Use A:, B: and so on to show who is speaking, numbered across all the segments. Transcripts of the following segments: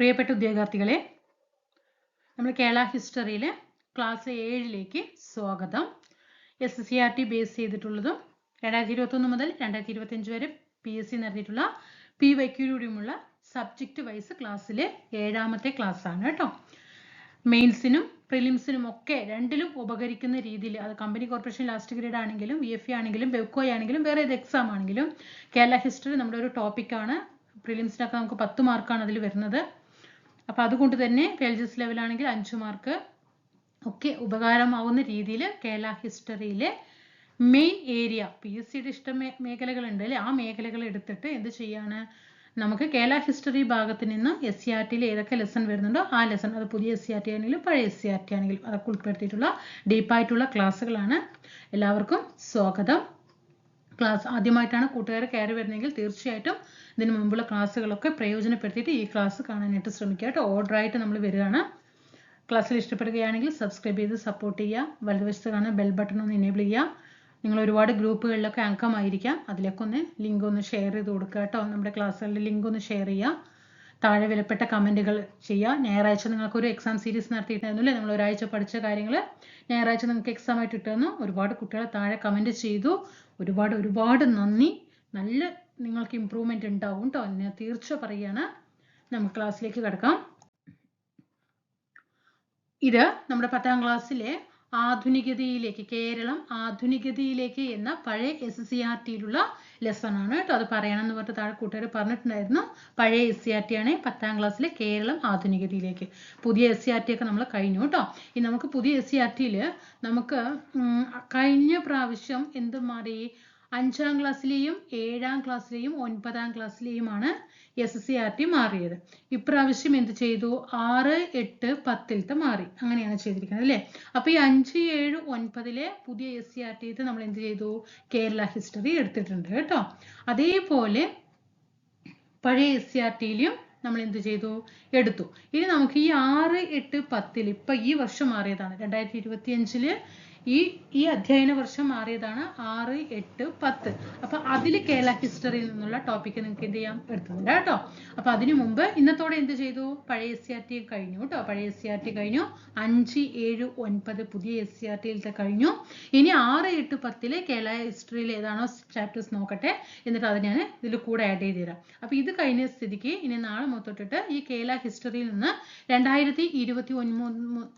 A: പ്രിയപ്പെട്ട ഉദ്യോഗാർത്ഥികളെ നമ്മൾ കേരള ഹിസ്റ്ററിയിലെ ക്ലാസ് ഏഴിലേക്ക് സ്വാഗതം. S S C R T base ചെയ്തിട്ടുള്ളതും രണ്ടായിരത്തി ഇരുപത്തൊന്ന് മുതൽ രണ്ടായിരത്തി ഇരുപത്തഞ്ച് വരെ പി എസ് സി നടത്തിയിട്ടുള്ള പി വൈക്യൂരിയുടെയുമുള്ള സബ്ജക്റ്റ് വൈസ് ക്ലാസ്സിലെ ഏഴാമത്തെ ക്ലാസ് ആണ് കേട്ടോ. മെയിൻസിനും പ്രിലിംസിനും ഒക്കെ രണ്ടിലും ഉപകരിക്കുന്ന രീതിയിൽ അത് കമ്പനി കോർപ്പറേഷൻ ലാസ്റ്റ് ഗ്രേഡ് ആണെങ്കിലും വി എഫ് ആണെങ്കിലും ബെവ്കോ ആണെങ്കിലും വേറെ ഏത് എക്സാം ആണെങ്കിലും കേരള ഹിസ്റ്ററി നമ്മുടെ ഒരു ടോപ്പിക്കാണ് പ്രിലിംസിനൊക്കെ നമുക്ക് പത്ത് മാർക്കാണ് അതിൽ വരുന്നത്. അപ്പോൾ അതുകൊണ്ട് തന്നെ പേജസ് ലെവലാണെങ്കിൽ അഞ്ച് മാർക്ക് ഒക്കെ ഉപകാരമാവുന്ന രീതിയിൽ കേരള ഹിസ്റ്ററിയിലെ മെയിൻ ഏരിയ പി എസ് സിയുടെ ഇഷ്ട മേ മേഖലകളുണ്ട് അല്ലേ? ആ മേഖലകൾ എടുത്തിട്ട് എന്ത് ചെയ്യാണ്? നമുക്ക് കേരള ഹിസ്റ്ററി ഭാഗത്ത് നിന്ന് എസ് സി ആർ ടിയിൽ ഏതൊക്കെ ലെസൺ വരുന്നുണ്ടോ ആ ലെസൺ അത് പുതിയ എസ് സി ആർ ടി ആണെങ്കിലും പഴയ എസ് സി ആർ ടി ആണെങ്കിലും അതൊക്കെ ഉൾപ്പെടുത്തിയിട്ടുള്ള ഡീപ്പായിട്ടുള്ള ക്ലാസ്സുകളാണ് എല്ലാവർക്കും സ്വാഗതം. ക്ലാസ് ആദ്യമായിട്ടാണ് കൂട്ടുകാർ കയറി വരുന്നതെങ്കിൽ തീർച്ചയായിട്ടും ഇതിന് മുമ്പുള്ള ക്ലാസ്സുകളൊക്കെ പ്രയോജനപ്പെടുത്തിയിട്ട് ഈ ക്ലാസ് കാണാനായിട്ട് ശ്രമിക്കുക കേട്ടോ. ഓർഡറായിട്ട് നമ്മൾ വരികയാണ്. ക്ലാസ്സിൽ ഇഷ്ടപ്പെടുകയാണെങ്കിൽ സബ്സ്ക്രൈബ് ചെയ്ത് സപ്പോർട്ട് ചെയ്യുക. വലതുവശത്ത് കാണുന്ന ബെൽ ബട്ടൺ ഒന്ന് എനേബിൾ ചെയ്യുക. നിങ്ങൾ ഒരുപാട് ഗ്രൂപ്പുകളിലൊക്കെ അംഗമായിരിക്കാം അതിലൊക്കെ ഒന്ന് ലിങ്ക് ഒന്ന് ഷെയർ ചെയ്ത് കൊടുക്കുക കേട്ടോ. നമ്മുടെ ക്ലാസ്സുകളുടെ ലിങ്ക് ഒന്ന് ഷെയർ ചെയ്യുക. താഴെ വിലപ്പെട്ട കമന്റുകൾ ചെയ്യുക. ഞായറാഴ്ച നിങ്ങൾക്കൊരു എക്സാം സീരീസ് നടത്തിയിട്ടായിരുന്നു അല്ലേ നമ്മൾ ഒരാഴ്ച പഠിച്ച കാര്യങ്ങൾ ഞായറാഴ്ച നിങ്ങൾക്ക് എക്സാം ആയിട്ട് ഇട്ടുതന്നു ഒരുപാട് കുട്ടികൾ താഴെ കമന്റ് ചെയ്തു. ഒരുപാട് ഒരുപാട് നന്ദി. നല്ല നിങ്ങൾക്ക് ഇമ്പ്രൂവ്മെന്റ് ഉണ്ടാവും കേട്ടോ ഞാൻ തീർച്ച പറയുകയാണ്. നമുക്ക് ക്ലാസ്സിലേക്ക് കിടക്കാം. ഇത് നമ്മുടെ പത്താം ക്ലാസ്സിലെ ആധുനികതയിലേക്ക് കേരളം ആധുനികതയിലേക്ക് എന്ന പഴയ എസ് സി ആർ ടിയിലുള്ള ലെസൺ ആണ് കേട്ടോ അത് പറയണം എന്ന് പറഞ്ഞിട്ട് താഴെ കൂട്ടുകാർ പറഞ്ഞിട്ടുണ്ടായിരുന്നു. പഴയ എസ് സി ആർ ടി ആണ് പത്താം ക്ലാസ്സിലെ കേരളം ആധുനികതയിലേക്ക്. പുതിയ എസ് സി ആർ ടി ഒക്കെ നമ്മൾ കഴിഞ്ഞു കേട്ടോ. ഇനി നമുക്ക് പുതിയ എസ് സി ആർ ടിയിൽ നമുക്ക് കഴിഞ്ഞ പ്രാവശ്യം എന്ത് മാറി അഞ്ചാം ക്ലാസ്സിലെയും ഏഴാം ക്ലാസ്സിലെയും ഒൻപതാം ക്ലാസ്സിലെയുമാണ് എസ് സി ആർ ടി മാറിയത്. ഇപ്രാവശ്യം എന്ത് ചെയ്തു? ആറ് എട്ട് പത്തിലത്തെ മാറി. അങ്ങനെയാണ് ചെയ്തിരിക്കുന്നത് അല്ലേ? അപ്പൊ ഈ അഞ്ച് ഏഴ് ഒൻപതിലെ പുതിയ എസ് സി ആർ നമ്മൾ എന്ത് ചെയ്തു? കേരള ഹിസ്റ്ററി എടുത്തിട്ടുണ്ട് കേട്ടോ. അതേപോലെ പഴയ എസ് സി ആർ ടിയിലും നമ്മൾ എന്ത് ചെയ്തു? എടുത്തു. ഇനി നമുക്ക് ഈ ആറ് എട്ട് പത്തിൽ ഇപ്പൊ ഈ വർഷം മാറിയതാണ്. രണ്ടായിരത്തി ഇരുപത്തി അഞ്ചിൽ ഈ ഈ അധ്യയന വർഷം മാറിയതാണ് ആറ് എട്ട് പത്ത്. അപ്പൊ അതിൽ കേരള ഹിസ്റ്ററിയിൽ നിന്നുള്ള ടോപ്പിക് നിങ്ങൾക്ക് എന്ത് ചെയ്യാം? എടുത്തുണ്ട് കേട്ടോ. അപ്പൊ അതിനു മുമ്പ് ഇന്നത്തോടെ എന്ത് ചെയ്തു? പഴയ എസ് സി ആർ ടി കഴിഞ്ഞു കേട്ടോ. പഴയ എസ് സി ആർ ടി കഴിഞ്ഞു. അഞ്ച് ഏഴ് ഒൻപത് പുതിയ എസ് സി ആർ ടിയിലത്തെ കഴിഞ്ഞു. ഇനി ആറ് എട്ട് പത്തിൽ കേരള ഹിസ്റ്ററിയിൽ ഏതാണോ ചാപ്റ്റേഴ്സ് നോക്കട്ടെ. എന്നിട്ട് അത് ഞാൻ ഇതിൽ കൂടെ ആഡ് ചെയ്ത് തരാം. അപ്പൊ ഇത് കഴിഞ്ഞ സ്ഥിതിക്ക് ഇനി നാളെ മൊത്തോട്ടിട്ട് ഈ കേരള ഹിസ്റ്ററിയിൽ നിന്ന് രണ്ടായിരത്തി ഇരുപത്തി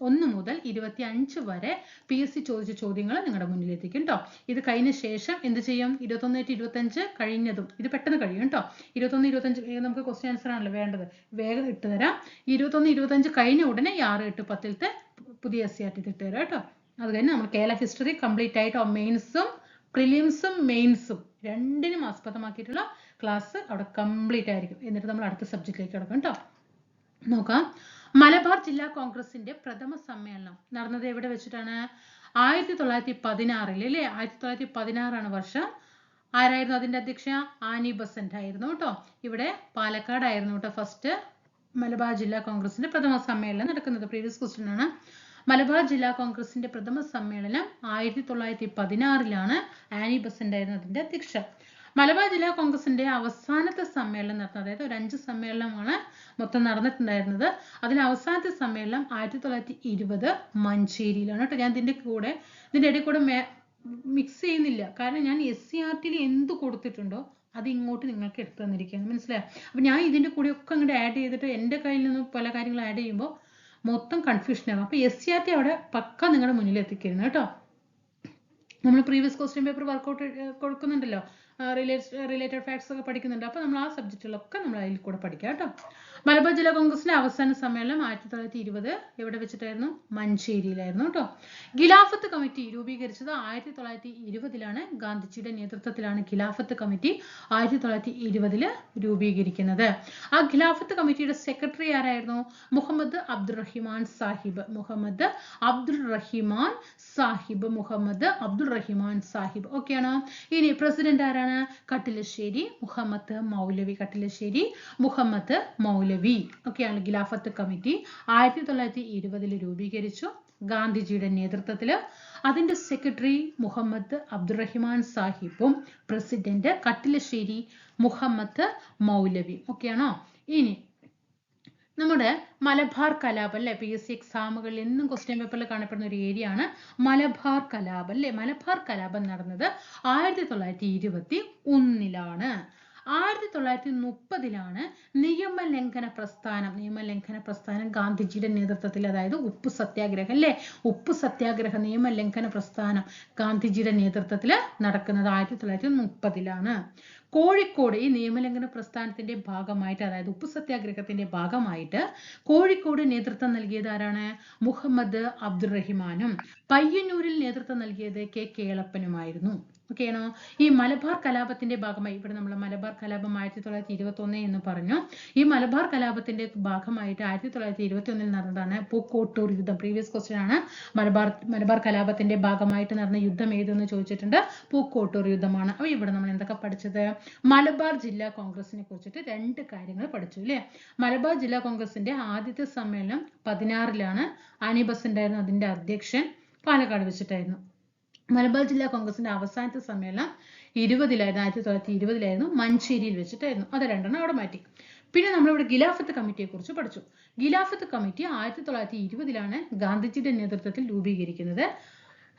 A: ഒന്ന് മുതൽ ഇരുപത്തി അഞ്ച് വരെ പി എസ് സി ചോദിച്ച ചോദ്യങ്ങൾ നിങ്ങളുടെ മുന്നിൽ എത്തിക്കും കേട്ടോ ഇത് കഴിഞ്ഞ ശേഷം എന്ത് ചെയ്യും? ഇരുപത്തൊന്ന് ടു ഇരുപത്തഞ്ച് കഴിഞ്ഞതും. ഇത് പെട്ടെന്ന് കഴിയും കേട്ടോ ഇരുപത്തൊന്ന് ഇരുപത്തഞ്ച് നമുക്ക് ക്വസ്റ്റ്യൻ ആൻസർ ആണല്ലോ വേണ്ടത്. വേഗം ഇട്ട് തരാം. ഇരുപത്തൊന്ന് ഇരുപത്തഞ്ച് കഴിഞ്ഞ ഉടനെ ആറ് എട്ട് പത്തിലത്തെ പുതിയ എസ് സി ആർ ടി ഇട്ട് തരാം കേട്ടോ അത് കഴിഞ്ഞ് നമ്മൾ കേരള ഹിസ്റ്ററി കംപ്ലീറ്റ് ആയിട്ട് മെയിൻസും പ്രിലിംസും മെയിൻസും രണ്ടിനും ആസ്പദമാക്കിയിട്ടുള്ള ക്ലാസ് അവിടെ കംപ്ലീറ്റ് ആയിരിക്കും. എന്നിട്ട് നമ്മൾ അടുത്ത സബ്ജക്റ്റിലേക്ക് കിടക്കും കേട്ടോ നോക്കാം. മലബാർ ജില്ലാ കോൺഗ്രസിന്റെ പ്രഥമ സമ്മേളനം നടന്നത് എവിടെ വെച്ചിട്ടാണ്? ആയിരത്തി തൊള്ളായിരത്തി പതിനാറിൽ അല്ലേ ആയിരത്തി തൊള്ളായിരത്തി പതിനാറാണ് വർഷം. ആരായിരുന്നു അതിന്റെ അധ്യക്ഷ? ആനി ബസന്റ് ആയിരുന്നു കേട്ടോ ഇവിടെ പാലക്കാടായിരുന്നു കേട്ടോ ഫസ്റ്റ് മലബാർ ജില്ലാ കോൺഗ്രസിന്റെ പ്രഥമ സമ്മേളനം നടക്കുന്നത്. പ്രീവിയസ് ക്വസ്റ്റ്യൻ ആണ്. മലബാർ ജില്ലാ കോൺഗ്രസിന്റെ പ്രഥമ സമ്മേളനം ആയിരത്തി തൊള്ളായിരത്തി പതിനാറിലാണ് ആനി ബസന്റ് ആയിരുന്നു അതിന്റെ അധ്യക്ഷ. മലബാർ ജില്ലാ കോൺഗ്രസിന്റെ അവസാനത്തെ സമ്മേളനം നടന്നത് അതായത് ഒരു അഞ്ച് സമ്മേളനമാണ് മൊത്തം നടന്നിട്ടുണ്ടായിരുന്നത്. അതിൽ അവസാനത്തെ സമ്മേളനം ആയിരത്തി തൊള്ളായിരത്തി ഇരുപത് മഞ്ചേരിയിലാണ് കേട്ടോ. ഞാൻ ഇതിന്റെ കൂടെ ഇതിന്റെ ഇടയിൽ കൂടെ മിക്സ് ചെയ്യുന്നില്ല. കാരണം ഞാൻ എസ് സി ആർ ടിയിൽ എന്ത് കൊടുത്തിട്ടുണ്ടോ അത് ഇങ്ങോട്ട് നിങ്ങൾക്ക് എടുത്തു തന്നിരിക്കുകയാണ്. മനസ്സിലായോ? അപ്പൊ ഞാൻ ഇതിന്റെ കൂടെ ഒക്കെ അങ്ങോട്ട് ആഡ് ചെയ്തിട്ട് എന്റെ കയ്യിൽ നിന്ന് പല കാര്യങ്ങൾ ആഡ് ചെയ്യുമ്പോൾ മൊത്തം കൺഫ്യൂഷൻ ആകും അപ്പൊ എസ് സി ആർ ടി അവിടെ പക്ക നിങ്ങളുടെ മുന്നിൽ എത്തിക്കരുന്നു കേട്ടോ. നമ്മൾ പ്രീവിയസ് ക്വസ്റ്റ്യൻ പേപ്പർ വർക്കൗട്ട് കൊടുക്കുന്നുണ്ടല്ലോ. റിലേറ്റഡ് റിലേറ്റഡ് ഫാക്ട്സ് ഒക്കെ പഠിക്കുന്നുണ്ട്. അപ്പോൾ നമ്മൾ ആ സബ്ജക്റ്റുകളൊക്കെ നമ്മൾ അതിൽ കൂടെ പഠിക്കാം കേട്ടോ. മലബാർ ജില്ലാ കോൺഗ്രസിന്റെ അവസാന സമ്മേളനം ആയിരത്തി തൊള്ളായിരത്തി ഇരുപത് എവിടെ വെച്ചിട്ടായിരുന്നു? മഞ്ചേരിയിലായിരുന്നു കേട്ടോ ഖിലാഫത്ത് കമ്മിറ്റി രൂപീകരിച്ചത് ആയിരത്തി തൊള്ളായിരത്തി ഇരുപതിലാണ് ഗാന്ധിജിയുടെ നേതൃത്വത്തിലാണ് ഖിലാഫത്ത് കമ്മിറ്റി ആയിരത്തി തൊള്ളായിരത്തി ഇരുപതിൽ രൂപീകരിക്കുന്നത്. ആ ഖിലാഫത്ത് കമ്മിറ്റിയുടെ സെക്രട്ടറി ആരായിരുന്നു? മുഹമ്മദ് അബ്ദുറഹിമാൻ സാഹിബ്. മുഹമ്മദ് അബ്ദുൾ റഹിമാൻ സാഹിബ്. മുഹമ്മദ് അബ്ദുൾ റഹിമാൻ സാഹിബ്. ഓക്കെയാണോ? ഇനി പ്രസിഡന്റ് ആരാണ്? കട്ടിലശ്ശേരി മുഹമ്മദ് മൗലവി കട്ടിലശ്ശേരി. മുഹമ്മദ് മൗലവി ഒക്കെയാണ് ഖിലാഫത്ത് കമ്മിറ്റി. ആയിരത്തി തൊള്ളായിരത്തി ഇരുപതിൽ രൂപീകരിച്ചു ഗാന്ധിജിയുടെ നേതൃത്വത്തിൽ അതിന്റെ സെക്രട്ടറി മുഹമ്മദ് അബ്ദുറഹിമാൻ സാഹിബും പ്രസിഡന്റ് കട്ടിലശ്ശേരി മുഹമ്മദ് മൗലവി ഒക്കെയാണോ? ഇനി നമ്മുടെ മലബാർ കലാപം അല്ലെ? പി എസ് സി എക്സാമുകളിൽ എന്നും ക്വസ്റ്റ്യൻ പേപ്പറിൽ കാണപ്പെടുന്ന ഒരു ഏരിയ ആണ് മലബാർ കലാപം അല്ലെ? മലബാർ കലാപം നടന്നത് ആയിരത്തി തൊള്ളായിരത്തി ഇരുപത്തി ഒന്നിലാണ് ആയിരത്തി തൊള്ളായിരത്തി മുപ്പതിലാണ് നിയമലംഘന പ്രസ്ഥാനം. നിയമലംഘന പ്രസ്ഥാനം ഗാന്ധിജിയുടെ നേതൃത്വത്തിൽ അതായത് ഉപ്പ് സത്യാഗ്രഹം അല്ലേ? ഉപ്പ് സത്യാഗ്രഹ നിയമലംഘന പ്രസ്ഥാനം ഗാന്ധിജിയുടെ നേതൃത്വത്തിൽ നടക്കുന്നത് ആയിരത്തി തൊള്ളായിരത്തി മുപ്പതിലാണ് കോഴിക്കോട് ഈ നിയമലംഘന പ്രസ്ഥാനത്തിന്റെ ഭാഗമായിട്ട് അതായത് ഉപ്പ് സത്യാഗ്രഹത്തിന്റെ ഭാഗമായിട്ട് കോഴിക്കോട് നേതൃത്വം നൽകിയത് ആരാണ്? മുഹമ്മദ് അബ്ദുറഹിമാനും. പയ്യന്നൂരിൽ നേതൃത്വം നൽകിയത് കെ. കേളപ്പനുമായിരുന്നു. ഓക്കെ ആണോ ഈ മലബാർ കലാപത്തിന്റെ ഭാഗമായി ഇവിടെ നമ്മൾ മലബാർ കലാപം ആയിരത്തി തൊള്ളായിരത്തി ഇരുപത്തി ഒന്ന് എന്ന് പറഞ്ഞു. ഈ മലബാർ കലാപത്തിന്റെ ഭാഗമായിട്ട് ആയിരത്തി തൊള്ളായിരത്തി ഇരുപത്തി ഒന്നിൽ നടന്നതാണ് പൂക്കോട്ടൂർ യുദ്ധം. പ്രീവിയസ് ക്വസ്റ്റ്യൻ ആണ്. മലബാർ മലബാർ കലാപത്തിന്റെ ഭാഗമായിട്ട് നടന്ന യുദ്ധം ഏതെന്ന് ചോദിച്ചിട്ടുണ്ട്? പൂക്കോട്ടൂർ യുദ്ധമാണ്. അപ്പൊ ഇവിടെ നമ്മൾ എന്തൊക്കെ പഠിച്ചത്? മലബാർ ജില്ലാ കോൺഗ്രസിനെ കുറിച്ചിട്ട് രണ്ട് കാര്യങ്ങൾ പഠിച്ചു അല്ലേ മലബാർ ജില്ലാ കോൺഗ്രസിന്റെ ആദ്യത്തെ സമ്മേളനം പതിനാറിലാണ്. അനിബസ് ഉണ്ടായിരുന്നു അതിന്റെ അധ്യക്ഷൻ പാലക്കാട് വെച്ചിട്ടായിരുന്നു. മലബാർ ജില്ലാ കോൺഗ്രസിന്റെ അവസാനത്തെ സമ്മേളനം ഇരുപതിലായിരുന്നു ആയിരത്തി തൊള്ളായിരത്തി ഇരുപതിലായിരുന്നു മഞ്ചേരിയിൽ വെച്ചിട്ടായിരുന്നു. അത് രണ്ടെണ്ണം അവിടെ മാറ്റി. പിന്നെ നമ്മളിവിടെ ഗിലാഫത്ത് കമ്മിറ്റിയെ കുറിച്ച് പഠിച്ചു. ഗിലാഫത്ത് കമ്മിറ്റി ആയിരത്തി തൊള്ളായിരത്തി ഇരുപതിലാണ് ഗാന്ധിജിയുടെ നേതൃത്വത്തിൽ രൂപീകരിക്കുന്നത്.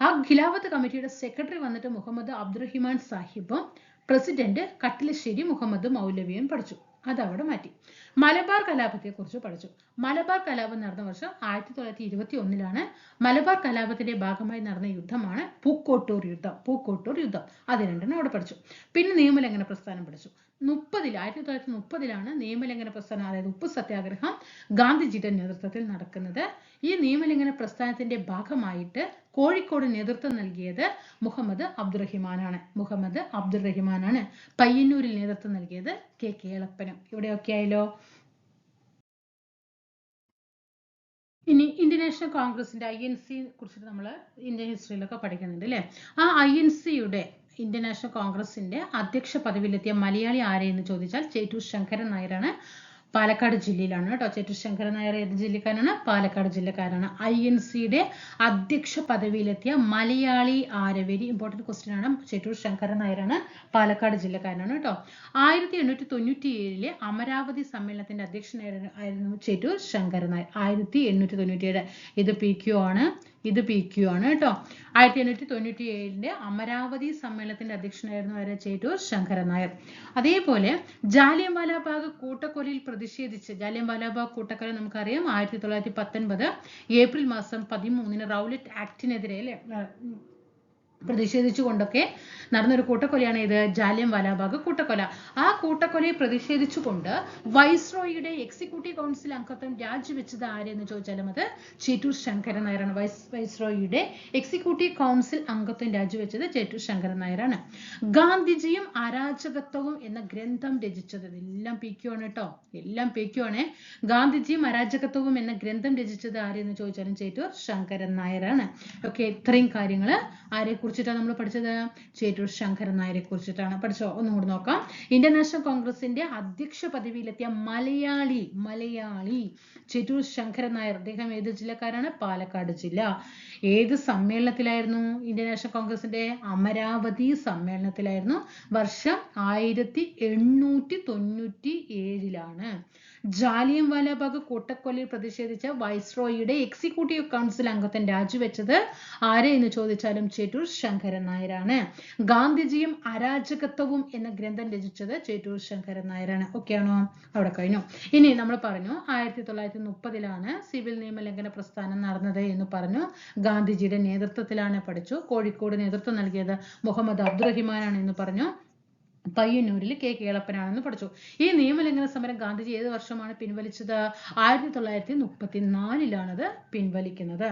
A: ആ ഖിലാഫത്ത് കമ്മിറ്റിയുടെ സെക്രട്ടറി വന്നിട്ട് മുഹമ്മദ് അബ്ദുറഹിമാൻ സാഹിബും പ്രസിഡന്റ് കട്ടിലശ്ശേരി മുഹമ്മദ് മൗലവിയും പഠിച്ചു. അത് അവിടെ മാറ്റി. മലബാർ കലാപത്തെ കുറിച്ച് പഠിച്ചു. മലബാർ കലാപം നടന്ന വർഷം ആയിരത്തി തൊള്ളായിരത്തി ഇരുപത്തി ഒന്നിലാണ് മലബാർ കലാപത്തിന്റെ ഭാഗമായി നടന്ന യുദ്ധമാണ് പൂക്കോട്ടൂർ യുദ്ധം. പൂക്കോട്ടൂർ യുദ്ധം. അത് രണ്ടെണ്ണം അവിടെ പഠിച്ചു. പിന്നെ നിയമലംഘന പ്രസ്ഥാനം പഠിച്ചു. മുപ്പതിൽ ആയിരത്തി തൊള്ളായിരത്തി മുപ്പതിലാണ് നിയമലംഘന പ്രസ്ഥാനം അതായത് ഉപ്പ് സത്യാഗ്രഹം ഗാന്ധിജിയുടെ നേതൃത്വത്തിൽ നടക്കുന്നത്. ഈ നിയമലംഘന പ്രസ്ഥാനത്തിന്റെ ഭാഗമായിട്ട് കോഴിക്കോട് നേതൃത്വം നൽകിയത് മുഹമ്മദ് അബ്ദുറഹിമാനാണ്. മുഹമ്മദ് അബ്ദുറഹിമാനാണ് പയ്യന്നൂരിൽ നേതൃത്വം നൽകിയത് കെ കേളപ്പനും. ഇവിടെയൊക്കെ ആയല്ലോ ഇനി ഇന്ത്യൻ നാഷണൽ കോൺഗ്രസിന്റെ ഐ എൻ സി കുറിച്ചിട്ട് നമ്മൾ ഇന്ത്യൻ ഹിസ്റ്ററിയിലൊക്കെ പഠിക്കുന്നുണ്ട് അല്ലേ? ആ ഐ എൻ സിയുടെ ഇന്ത്യൻ നാഷണൽ കോൺഗ്രസിന്റെ അധ്യക്ഷ പദവിയിലെത്തിയ മലയാളി ആരെയെന്ന് ചോദിച്ചാൽ ചേറ്റൂർ ശങ്കരൻ നായരാണ്. പാലക്കാട് ജില്ലയിലാണ് കേട്ടോ. ചേറ്റൂർ ശങ്കരൻ നായർ ഏത് ജില്ലക്കാരനാണ്? പാലക്കാട് ജില്ലക്കാരാണ് ഐ എൻ സിയുടെ അധ്യക്ഷ പദവിയിലെത്തിയ മലയാളി ആര്? വെരി ഇമ്പോർട്ടന്റ് ക്വസ്റ്റ്യൻ ആണ്. ചേറ്റൂർ ശങ്കരൻ നായരാണ് പാലക്കാട് ജില്ലക്കാരനാണ് കേട്ടോ. ആയിരത്തി എണ്ണൂറ്റി തൊണ്ണൂറ്റി ഏഴിലെ അമരാവതി സമ്മേളനത്തിന്റെ അധ്യക്ഷനായിരുന്നു ആയിരുന്നു ചേറ്റൂർ ശങ്കരൻ നായർ. ആയിരത്തി എണ്ണൂറ്റി തൊണ്ണൂറ്റി ഏഴ് ഇത് പി ക്യു ആണ്. ഇത് പി ക്യു ആണ് കേട്ടോ. ആയിരത്തി എണ്ണൂറ്റി തൊണ്ണൂറ്റി ഏഴിലെ അമരാവതി സമ്മേളനത്തിന്റെ അധ്യക്ഷനായിരുന്നു ആരാ? ചേറ്റൂർ ശങ്കരൻ നായർ അതേപോലെ ജാലിയൻവാലാബാഗ് കൂട്ടക്കൊലയിൽ പ്രതിഷേധിച്ച് ജാലിയൻവാലാബാഗ് കൂട്ടക്കൊല നമുക്കറിയാം. ആയിരത്തി തൊള്ളായിരത്തി പത്തൊൻപത് ഏപ്രിൽ മാസം പതിമൂന്നിന് റൗലറ്റ് ആക്ടിനെതിരെ അല്ലെ? പ്രതിഷേധിച്ചുകൊണ്ടൊക്കെ നടന്നൊരു കൂട്ടക്കൊലയാണ് ഇത് ജാലിയം വാലാബാഗ് കൂട്ടക്കൊല. ആ കൂട്ടക്കൊലയെ പ്രതിഷേധിച്ചുകൊണ്ട് വൈസ്രോയിയുടെ എക്സിക്യൂട്ടീവ് കൗൺസിൽ അംഗത്വം രാജിവെച്ചത് ആരെന്ന് ചോദിച്ചാലും അത് ചേറ്റൂർ ശങ്കരൻ നായരാണ്. വൈസ് വൈസ്രോയിയുടെ എക്സിക്യൂട്ടീവ് കൗൺസിൽ അംഗത്വം രാജിവെച്ചത് ചേറ്റൂർ ശങ്കരൻ നായരാണ്. ഗാന്ധിജിയും അരാജകത്വവും എന്ന ഗ്രന്ഥം രചിച്ചത് ക്യു ആണ് കേട്ടോ. എല്ലാം പി ക്യു ആണ് ഗാന്ധിജിയും അരാജകത്വവും എന്ന ഗ്രന്ഥം രചിച്ചത് ആരെന്ന് ചോദിച്ചാലും ചേറ്റൂർ ശങ്കരൻ നായരാണ്. ഓക്കെ ഇത്രയും കാര്യങ്ങൾ ആരെ കുറിച്ചിട്ടാണ് നമ്മൾ പഠിച്ചത്? ചേറ്റൂർ ശങ്കരൻ നായരെ കുറിച്ചിട്ടാണ്. പഠിച്ചോ? ഒന്നും കൂടി നോക്കാം. ഇന്റർനാഷണൽ നാഷണൽ കോൺഗ്രസിന്റെ അധ്യക്ഷ പദവിയിലെത്തിയ മലയാളി മലയാളി ചേറ്റൂർ ശങ്കരൻ നായർ. അദ്ദേഹം ഏത് ജില്ലക്കാരാണ്? പാലക്കാട് ജില്ല. ഏത് സമ്മേളനത്തിലായിരുന്നു ഇന്ത്യൻ നാഷണൽ കോൺഗ്രസിന്റെ അമരാവതി സമ്മേളനത്തിലായിരുന്നു? വർഷം ആയിരത്തി എണ്ണൂറ്റി തൊണ്ണൂറ്റി ഏഴിലാണ് ജാലിയൻ വാലാബാഗ് കൂട്ടക്കൊലയിൽ പ്രതിഷേധിച്ച വൈസ്രോയിയുടെ എക്സിക്യൂട്ടീവ് കൗൺസിൽ അംഗത്വം രാജിവെച്ചത് ആരെ എന്ന് ചോദിച്ചാലും ചേറ്റൂർ ശങ്കരൻ നായരാണ്. ഗാന്ധിജിയും അരാജകത്വവും എന്ന ഗ്രന്ഥം രചിച്ചത് ചേറ്റൂർ ശങ്കരൻ നായരാണ്. ഓക്കെ ആണോ? അവിടെ കഴിഞ്ഞു. ഇനി നമ്മൾ പറഞ്ഞു ആയിരത്തി തൊള്ളായിരത്തി മുപ്പതിലാണ് സിവിൽ നിയമലംഘന പ്രസ്ഥാനം നടന്നത് എന്ന് പറഞ്ഞു ഗാന്ധിജിയുടെ നേതൃത്വത്തിലാണ് പഠിച്ചു. കോഴിക്കോട് നേതൃത്വം നൽകിയത് മുഹമ്മദ് അബ്ദുറഹിമാനാണ് എന്ന് പറഞ്ഞു. പയ്യന്നൂരിൽ കെ. കേളപ്പനാണെന്ന് പഠിച്ചു. ഈ നിയമലംഘന സമരം ഗാന്ധിജി ഏത് വർഷമാണ് പിൻവലിച്ചത്? ആയിരത്തി തൊള്ളായിരത്തി മുപ്പത്തി നാലിലാണത് പിൻവലിക്കുന്നത്.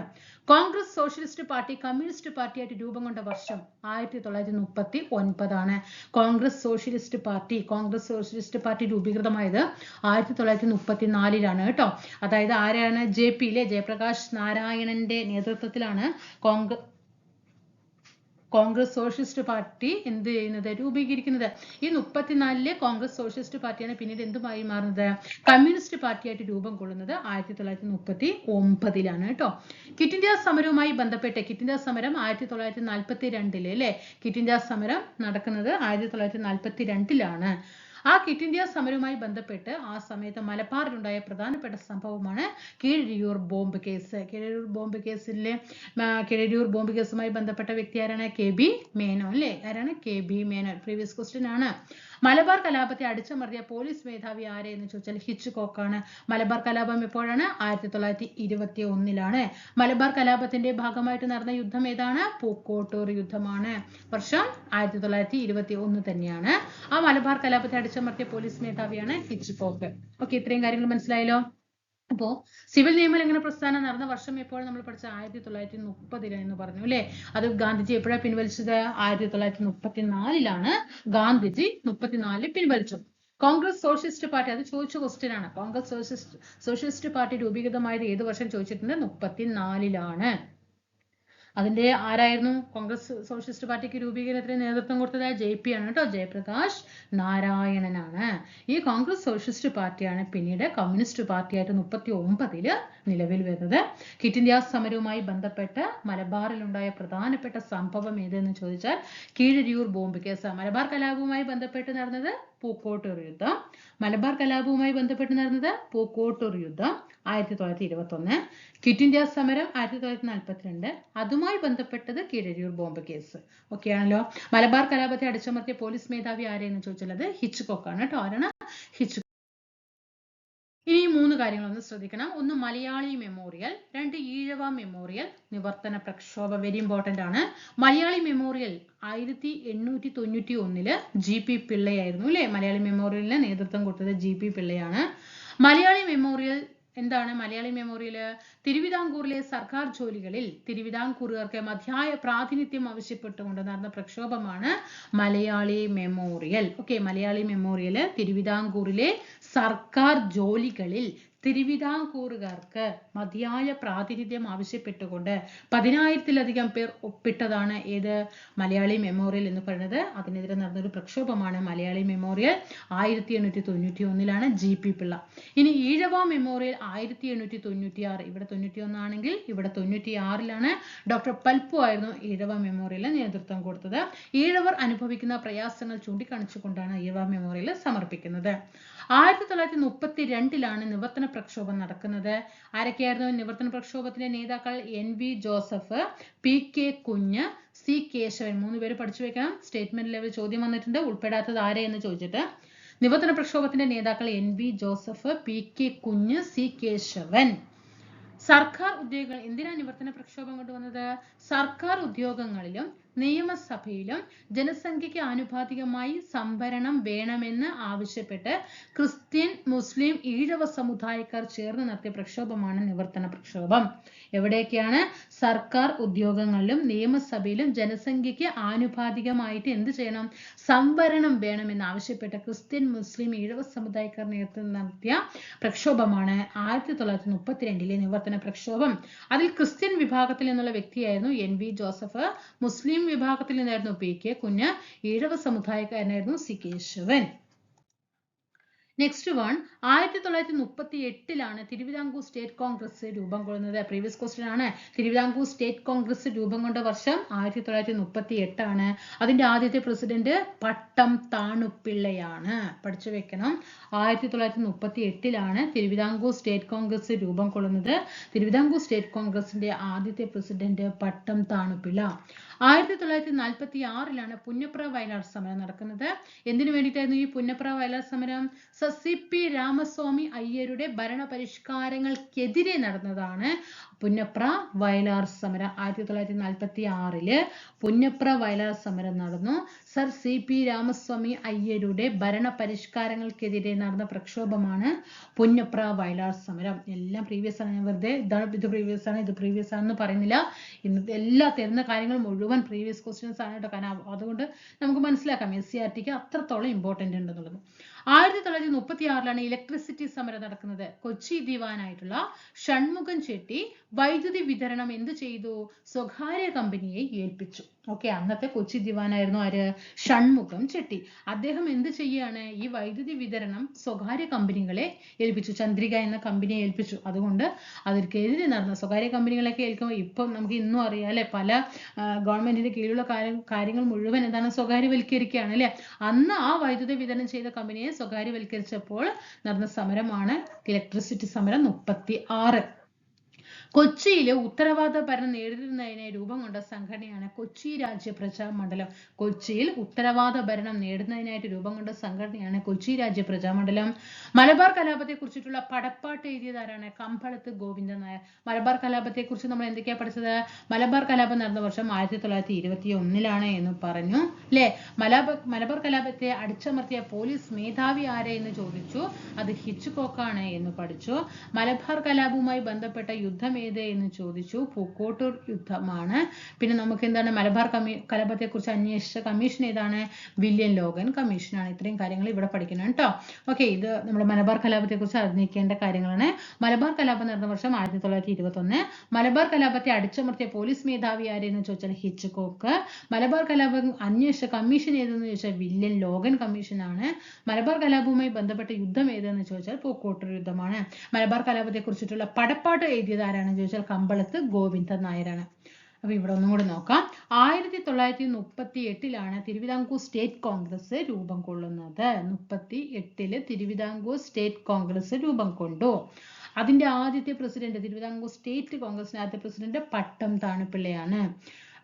A: കോൺഗ്രസ് സോഷ്യലിസ്റ്റ് പാർട്ടി കമ്മ്യൂണിസ്റ്റ് പാർട്ടിയായിട്ട് രൂപം കൊണ്ട വർഷം ആയിരത്തി തൊള്ളായിരത്തി മുപ്പത്തി ഒൻപതാണ് Congress Socialist Party Congress Socialist Party രൂപീകൃതമായത് ആയിരത്തി തൊള്ളായിരത്തി മുപ്പത്തി നാലിലാണ് കേട്ടോ. അതായത് ആരാണ്? ജെ പിയിലെ ജയപ്രകാശ് നാരായണന്റെ നേതൃത്വത്തിലാണ് കോൺഗ്രസ് കോൺഗ്രസ് സോഷ്യലിസ്റ്റ് പാർട്ടി എന്ത് ചെയ്യുന്നത്? രൂപീകരിക്കുന്നത്. ഈ മുപ്പത്തിനാലിലെ കോൺഗ്രസ് സോഷ്യലിസ്റ്റ് പാർട്ടിയാണ് പിന്നീട് എന്തുമായി മാറുന്നത്? കമ്മ്യൂണിസ്റ്റ് പാർട്ടിയായിട്ട് രൂപം കൊള്ളുന്നത് ആയിരത്തി തൊള്ളായിരത്തി മുപ്പത്തി ഒമ്പതിലാണ് കേട്ടോ. കിറ്റ് ഇന്ത്യ സമരവുമായി ബന്ധപ്പെട്ട് കിറ്റ് ഇന്ത്യ സമരം ആയിരത്തി തൊള്ളായിരത്തി നാൽപ്പത്തി രണ്ടിൽ അല്ലെ? കിറ്റ് ഇന്ത്യ സമരം നടക്കുന്നത് ആയിരത്തി തൊള്ളായിരത്തി നാൽപ്പത്തി രണ്ടിലാണ് ആ കിറ്റ് ഇന്ത്യ സമരവുമായി ബന്ധപ്പെട്ട് ആ സമയത്ത് മലബാറിലുണ്ടായ പ്രധാനപ്പെട്ട സംഭവമാണ് Keezhariyur bomb case. Keezhariyur bomb കേസിലെ കീഴരിയൂർ ബോംബ് കേസുമായി ബന്ധപ്പെട്ട വ്യക്തി ആരാണ്? കെ ബി മേനോൻ അല്ലേ? ആരാണ്? K B Menon. Previous question ആണ്. മലബാർ കലാപത്തെ അടിച്ചമർത്തിയ പോലീസ് മേധാവി ആരെയെന്ന് ചോദിച്ചാൽ ഹിച്ച്കോക്കാണ്. മലബാർ കലാപം എപ്പോഴാണ്? ആയിരത്തി തൊള്ളായിരത്തി ഇരുപത്തി ഒന്നിലാണ് മലബാർ കലാപത്തിന്റെ ഭാഗമായിട്ട് നടന്ന യുദ്ധം ഏതാണ്? പൂക്കോട്ടൂർ യുദ്ധമാണ്. വർഷം ആയിരത്തി തൊള്ളായിരത്തി ഇരുപത്തി ഒന്ന് തന്നെയാണ്. ആ മലബാർ കലാപത്തെ അടിച്ചമർത്തിയ പോലീസ് മേധാവിയാണ് ഹിച്ച്കോക്ക്. ഓക്കെ ഇത്രയും കാര്യങ്ങൾ മനസ്സിലായല്ലോ? അപ്പോ സിവിൽ നിയമലംഘന പ്രസ്ഥാനം നടന്ന വർഷം എപ്പോഴും നമ്മൾ പഠിച്ച ആയിരത്തി തൊള്ളായിരത്തി മുപ്പതിൽ എന്ന് പറഞ്ഞു അല്ലേ? അത് ഗാന്ധിജി എപ്പോഴാ പിൻവലിച്ചത്? ആയിരത്തി തൊള്ളായിരത്തി മുപ്പത്തിനാലിലാണ് ഗാന്ധിജി മുപ്പത്തിനാലിൽ പിൻവലിച്ചു കോൺഗ്രസ് സോഷ്യലിസ്റ്റ് പാർട്ടി അത് ചോദിച്ച ക്വസ്റ്റ്യൻ ആണ്. കോൺഗ്രസ് സോഷ്യലിസ്റ്റ് സോഷ്യലിസ്റ്റ് പാർട്ടി രൂപീകൃതമായത് ഏത് വർഷം ചോദിച്ചിട്ടുണ്ട്? മുപ്പത്തിനാലിലാണ്. അതിന്റെ ആരായിരുന്നു? കോൺഗ്രസ് സോഷ്യലിസ്റ്റ് പാർട്ടിക്ക് രൂപീകരണത്തിന് നേതൃത്വം കൊടുത്തത് ജെ പി ആണ് കേട്ടോ. ജയപ്രകാശ് നാരായണനാണ്. ഈ കോൺഗ്രസ് സോഷ്യലിസ്റ്റ് പാർട്ടിയാണ് പിന്നീട് കമ്മ്യൂണിസ്റ്റ് പാർട്ടിയായിട്ട് മുപ്പത്തി ഒമ്പതിൽ നിലവിൽ വരുന്നത്. കിറ്റ് ഇന്ത്യ സമരവുമായി ബന്ധപ്പെട്ട് മലബാറിലുണ്ടായ പ്രധാനപ്പെട്ട സംഭവം ഏതെന്ന് ചോദിച്ചാൽ കീഴരിയൂർ ബോംബ് കേസ് മലബാർ കലാപവുമായി ബന്ധപ്പെട്ട് നടന്നത് പൂക്കോട്ടൂർ യുദ്ധം. മലബാർ കലാപവുമായി ബന്ധപ്പെട്ട് നടന്നത് പൂക്കോട്ടൂർ യുദ്ധം ആയിരത്തി തൊള്ളായിരത്തി ഇരുപത്തി ഒന്ന് ക്വിറ്റ് ഇന്ത്യ സമരം ആയിരത്തി തൊള്ളായിരത്തി നാൽപ്പത്തിരണ്ട് അതുമായി ബന്ധപ്പെട്ടത് കീഴരിയൂർ ബോംബ് കേസ്. ഓക്കെ ആണല്ലോ. മലബാർ കലാപത്തെ അടിച്ചമർത്തിയ പോലീസ് മേധാവി ആരെയെന്ന് ചോദിച്ചാൽ അത് ഹിച്ച്കോക്ക് ആണ് കേട്ടോ ആരാണ്? ഹിച്ച് ഇനി മൂന്ന് കാര്യങ്ങളൊന്ന് ശ്രദ്ധിക്കണം. ഒന്ന് മലയാളി മെമ്മോറിയൽ രണ്ട് ഈഴവ മെമ്മോറിയൽ നിവർത്തന പ്രക്ഷോഭം വെരി ഇമ്പോർട്ടന്റ് ആണ്. മലയാളി മെമ്മോറിയൽ ആയിരത്തി എണ്ണൂറ്റി തൊണ്ണൂറ്റി ഒന്നിൽ ജി പി പിള്ളയായിരുന്നു അല്ലെ? മലയാളി മെമ്മോറിയലിന് നേതൃത്വം കൊടുത്തത് ജി പി പിള്ളയാണ്. മലയാളി മെമ്മോറിയൽ എന്താണ്? മലയാളി മെമ്മോറിയൽ തിരുവിതാംകൂറിലെ സർക്കാർ ജോലികളിൽ തിരുവിതാംകൂറുകാർക്ക് മധ്യായ പ്രാതിനിധ്യം ആവശ്യപ്പെട്ടുകൊണ്ട് നടന്ന പ്രക്ഷോഭമാണ് Malayali memorial. Okay Malayali memorial തിരുവിതാംകൂറിലെ സർക്കാർ ജോലികളിൽ തിരുവിതാംകൂറുകാർക്ക് മതിയായ പ്രാതിനിധ്യം ആവശ്യപ്പെട്ടുകൊണ്ട് പതിനായിരത്തിലധികം പേർ ഒപ്പിട്ടതാണ് ഏത് മലയാളി മെമ്മോറിയൽ എന്ന് പറയുന്നത്. അതിനെതിരെ നടന്നൊരു പ്രക്ഷോഭമാണ് മലയാളി മെമ്മോറിയൽ ആയിരത്തി എണ്ണൂറ്റി തൊണ്ണൂറ്റി ഒന്നിലാണ് ജി പി പിള്ള. ഇനി ഈഴവ മെമ്മോറിയൽ ആയിരത്തി എണ്ണൂറ്റി തൊണ്ണൂറ്റി ആറ് ഇവിടെ തൊണ്ണൂറ്റി ഒന്നാണെങ്കിൽ ഇവിടെ തൊണ്ണൂറ്റി ആറിലാണ് ഡോക്ടർ പൽപ്പു ആയിരുന്നു ഈഴവ മെമ്മോറിയലിന് നേതൃത്വം കൊടുത്തത്. ഈഴവർ അനുഭവിക്കുന്ന പ്രയാസങ്ങൾ ചൂണ്ടിക്കാണിച്ചുകൊണ്ടാണ് ഈഴവ മെമ്മോറിയൽ സമർപ്പിക്കുന്നത്. ആയിരത്തി തൊള്ളായിരത്തി മുപ്പത്തി രണ്ടിലാണ് നിവർത്തന പ്രക്ഷോഭം നടക്കുന്നത്. ആരൊക്കെയായിരുന്നു നിവർത്തന പ്രക്ഷോഭത്തിന്റെ നേതാക്കൾ? N V Joseph P K Kunju C Kesavan. മൂന്ന് പേര് പഠിച്ചു വെക്കണം. സ്റ്റേറ്റ്മെന്റ് ലെവൽ ചോദ്യം വന്നിട്ടുണ്ട്. ഉൾപ്പെടാത്തത് ആരെ എന്ന് ചോദിച്ചിട്ട്. നിവർത്തന പ്രക്ഷോഭത്തിന്റെ നേതാക്കൾ N V Joseph P K Kunju C Kesavan. സർക്കാർ ഉദ്യോഗങ്ങൾ. എന്തിനാണ് നിവർത്തന പ്രക്ഷോഭം കൊണ്ടുവന്നത്? സർക്കാർ ഉദ്യോഗങ്ങളിലും നിയമസഭയിലും ജനസംഖ്യയ്ക്ക് ആനുപാതികമായി സംവരണം വേണമെന്ന് ആവശ്യപ്പെട്ട് ക്രിസ്ത്യൻ മുസ്ലിം ഈഴവ സമുദായക്കാർ ചേർന്ന് നടത്തിയ പ്രക്ഷോഭമാണ് നിവർത്തന പ്രക്ഷോഭം. എവിടെയൊക്കെയാണ് സർക്കാർ ഉദ്യോഗങ്ങളിലും നിയമസഭയിലും ജനസംഖ്യയ്ക്ക് ആനുപാതികമായിട്ട് എന്ത് ചെയ്യണം? സംവരണം വേണമെന്ന് ആവശ്യപ്പെട്ട ക്രിസ്ത്യൻ മുസ്ലിം ഈഴവ സമുദായക്കാർ നേതൃത്വം നടത്തിയ പ്രക്ഷോഭമാണ് ആയിരത്തി തൊള്ളായിരത്തി മുപ്പത്തിരണ്ടിലെ നിവർത്തന പ്രക്ഷോഭം. അതിൽ ക്രിസ്ത്യൻ വിഭാഗത്തിൽ നിന്നുള്ള വ്യക്തിയായിരുന്നു എൻ വി ജോസഫ്. മുസ്ലിം വിഭാഗത്തിൽ നിന്നായിരുന്നു പി കെ കുഞ്ഞ് ഈഴവ സമുദായക്കാരനായിരുന്നു സി കേശവൻ നെക്സ്റ്റ് വൺ ആയിരത്തി തൊള്ളായിരത്തി മുപ്പത്തി എട്ടിലാണ് തിരുവിതാംകൂർ സ്റ്റേറ്റ് കോൺഗ്രസ് രൂപം കൊള്ളുന്നത്. പ്രീവിയസ് ക്വസ്റ്റ്യൻ ആണ്. തിരുവിതാംകൂർ സ്റ്റേറ്റ് കോൺഗ്രസ് രൂപം കൊണ്ട വർഷം ആയിരത്തി തൊള്ളായിരത്തി മുപ്പത്തി എട്ടാണ് അതിന്റെ ആദ്യത്തെ പ്രസിഡന്റ് പട്ടം താണുപ്പിള്ളയാണ് പഠിച്ചു വെക്കണം. ആയിരത്തി തൊള്ളായിരത്തി മുപ്പത്തി എട്ടിലാണ് തിരുവിതാംകൂർ സ്റ്റേറ്റ് കോൺഗ്രസ് രൂപം കൊള്ളുന്നത്. തിരുവിതാംകൂർ സ്റ്റേറ്റ് കോൺഗ്രസിന്റെ ആദ്യത്തെ പ്രസിഡന്റ് പട്ടം താണുപിള്ള. ആയിരത്തി തൊള്ളായിരത്തി നാൽപ്പത്തി ആറിലാണ് പുന്നപ്ര വയലാർ സമരം നടക്കുന്നത്. എന്തിനു വേണ്ടിയിട്ടായിരുന്നു ഈ പുന്നപ്ര വയലാർ സമരം? Sir C. പി. രാമസ്വാമി അയ്യരുടെ ഭരണപരിഷ്കാരങ്ങൾക്കെതിരെ നടന്നതാണ്. പുന്നപ്ര വയലാർ സമരം ആയിരത്തി തൊള്ളായിരത്തി നാൽപ്പത്തി ആറിൽ പുന്നപ്ര വയലാർ സമരം നടന്നു. സർ സി പി രാമസ്വാമി അയ്യരുടെ ഭരണ പരിഷ്കാരങ്ങൾക്കെതിരെ നടന്ന പ്രക്ഷോഭമാണ് പുന്നപ്ര വയലാർ സമരം. എല്ലാം പ്രീവിയസ് ആണ്. ഞാൻ വെറുതെ ഇതാണ് ഇത് പ്രീവിയസ് ആണ് ഇത് പ്രീവിയസ് ആണെന്ന് പറയുന്നില്ല. ഇന്നത്തെ എല്ലാ തരുന്ന കാര്യങ്ങൾ മുഴുവൻ പ്രീവിയസ് ക്വസ്റ്റ്യൻസ് ആണ് കേട്ടോ. കാരണം അതുകൊണ്ട് നമുക്ക് മനസ്സിലാക്കാം എസ് സി ആർ ടിക്ക് അത്രത്തോളം ഇമ്പോർട്ടന്റ് ഉണ്ടെന്നുള്ളത്. ആയിരത്തി തൊള്ളായിരത്തി മുപ്പത്തി ആറിലാണ് ഇലക്ട്രിസിറ്റി സമരം നടക്കുന്നത്. കൊച്ചി ദിവാനായിട്ടുള്ള ഷൺമുഖം ചെട്ടി വൈദ്യുതി വിതരണം എന്ത് ചെയ്തു? സ്വകാര്യ കമ്പനിയെ ഏൽപ്പിച്ചു. ഓക്കെ അന്നത്തെ കൊച്ചി ദിവാനായിരുന്നു ആര്? ഷൺമുഖം ചെട്ടി. അദ്ദേഹം എന്ത് ചെയ്യാണ്? ഈ വൈദ്യുതി വിതരണം സ്വകാര്യ കമ്പനികളെ ഏൽപ്പിച്ചു. ചന്ദ്രിക എന്ന കമ്പനിയെ ഏൽപ്പിച്ചു. അതുകൊണ്ട് അതിൽക്കെതിരെ നടന്ന സ്വകാര്യ കമ്പനികളൊക്കെ ഏൽക്കുമ്പോൾ ഇപ്പം നമുക്ക് ഇന്നും അറിയാം അല്ലെ? പല ഗവൺമെന്റിന്റെ കീഴിലുള്ള കാര്യം കാര്യങ്ങൾ മുഴുവൻ എന്താണ് സ്വകാര്യവൽക്കരിക്കുകയാണ് അല്ലെ? അന്ന് ആ വൈദ്യുതി വിതരണം ചെയ്ത കമ്പനിയെ സ്വകാര്യവൽക്കരിച്ചപ്പോൾ നടന്ന സമരമാണ് ഇലക്ട്രിസിറ്റി സമരം മുപ്പത്തി ആറ് കൊച്ചിയിലെ ഉത്തരവാദ ഭരണം നേടുന്നതിനെ രൂപം കൊണ്ട സംഘടനയാണ് കൊച്ചി രാജ്യ പ്രജാ മണ്ഡലം. കൊച്ചിയിൽ ഉത്തരവാദ ഭരണം നേടുന്നതിനായിട്ട് രൂപം കൊണ്ട സംഘടനയാണ് കൊച്ചി രാജ്യ പ്രജാ മണ്ഡലം. മലബാർ കലാപത്തെ കുറിച്ചിട്ടുള്ള പടപ്പാട്ട് എഴുതിയതാരാണ്? കമ്പളത്ത് ഗോവിന്ദൻ നായർ. മലബാർ കലാപത്തെ കുറിച്ച് നമ്മൾ എന്തൊക്കെയാ പഠിച്ചത്? മലബാർ കലാപം നടന്ന വർഷം ആയിരത്തി തൊള്ളായിരത്തി ഇരുപത്തി ഒന്നിലാണ് എന്ന് പറഞ്ഞു അല്ലെ മലബാർ മലബാർ കലാപത്തെ അടിച്ചമർത്തിയ പോലീസ് മേധാവി ആരെ എന്ന് ചോദിച്ചു. അത് ഹിച്ചുകോക്കാണ് എന്ന് പഠിച്ചു. മലബാർ കലാപവുമായി ബന്ധപ്പെട്ട യുദ്ധം ഏത് എന്ന് ചോദിച്ചു. പൂക്കോട്ടൂർ യുദ്ധമാണ്. പിന്നെ നമുക്ക് എന്താണ് മലബാർ കമ്മീ കലാപത്തെ കുറിച്ച് അന്വേഷിച്ച കമ്മീഷൻ ഏതാണ്? വില്യം ലോഗൻ കമ്മീഷനാണ്. ഇത്രയും കാര്യങ്ങൾ ഇവിടെ പഠിക്കണം കേട്ടോ. ഓക്കെ ഇത് നമ്മൾ മലബാർ കലാപത്തെ കുറിച്ച് അറിഞ്ഞിരിക്കേണ്ട കാര്യങ്ങളാണ്. മലബാർ കലാപം നടന്ന വർഷം ആയിരത്തി തൊള്ളായിരത്തി ഇരുപത്തൊന്ന് മലബാർ കലാപത്തെ അടിച്ചമർത്തിയ പോലീസ് മേധാവി ആരെന്ന് ചോദിച്ചാൽ ഹിച്ച്കോക്ക്. മലബാർ കലാപം അന്വേഷിച്ച കമ്മീഷൻ ഏതെന്ന് ചോദിച്ചാൽ വില്യം ലോഗൻ കമ്മീഷനാണ്. മലബാർ കലാപവുമായി ബന്ധപ്പെട്ട യുദ്ധം ഏതെന്ന് ചോദിച്ചാൽ പൂക്കോട്ടൂർ യുദ്ധമാണ്. മലബാർ കലാപത്തെ കുറിച്ചിട്ടുള്ള പടപ്പാട്ട് എഴുതിയത് ആരാണെന്ന് ചോദിച്ചാൽ കമ്പളത്ത് ഗോവിന്ദൻ നായരാണ്. അപ്പൊ ഇവിടെ ഒന്നും കൂടി നോക്കാം. ആയിരത്തി തൊള്ളായിരത്തി മുപ്പത്തി എട്ടിലാണ് തിരുവിതാംകൂർ സ്റ്റേറ്റ് കോൺഗ്രസ് രൂപം കൊള്ളുന്നത്. മുപ്പത്തി എട്ടിൽ തിരുവിതാംകൂർ സ്റ്റേറ്റ് കോൺഗ്രസ് രൂപം കൊണ്ടു. അതിന്റെ ആദ്യത്തെ പ്രസിഡന്റ് തിരുവിതാംകൂർ സ്റ്റേറ്റ് കോൺഗ്രസിന്റെ ആദ്യത്തെ പ്രസിഡന്റ് പട്ടം താണിപ്പിള്ളയാണ്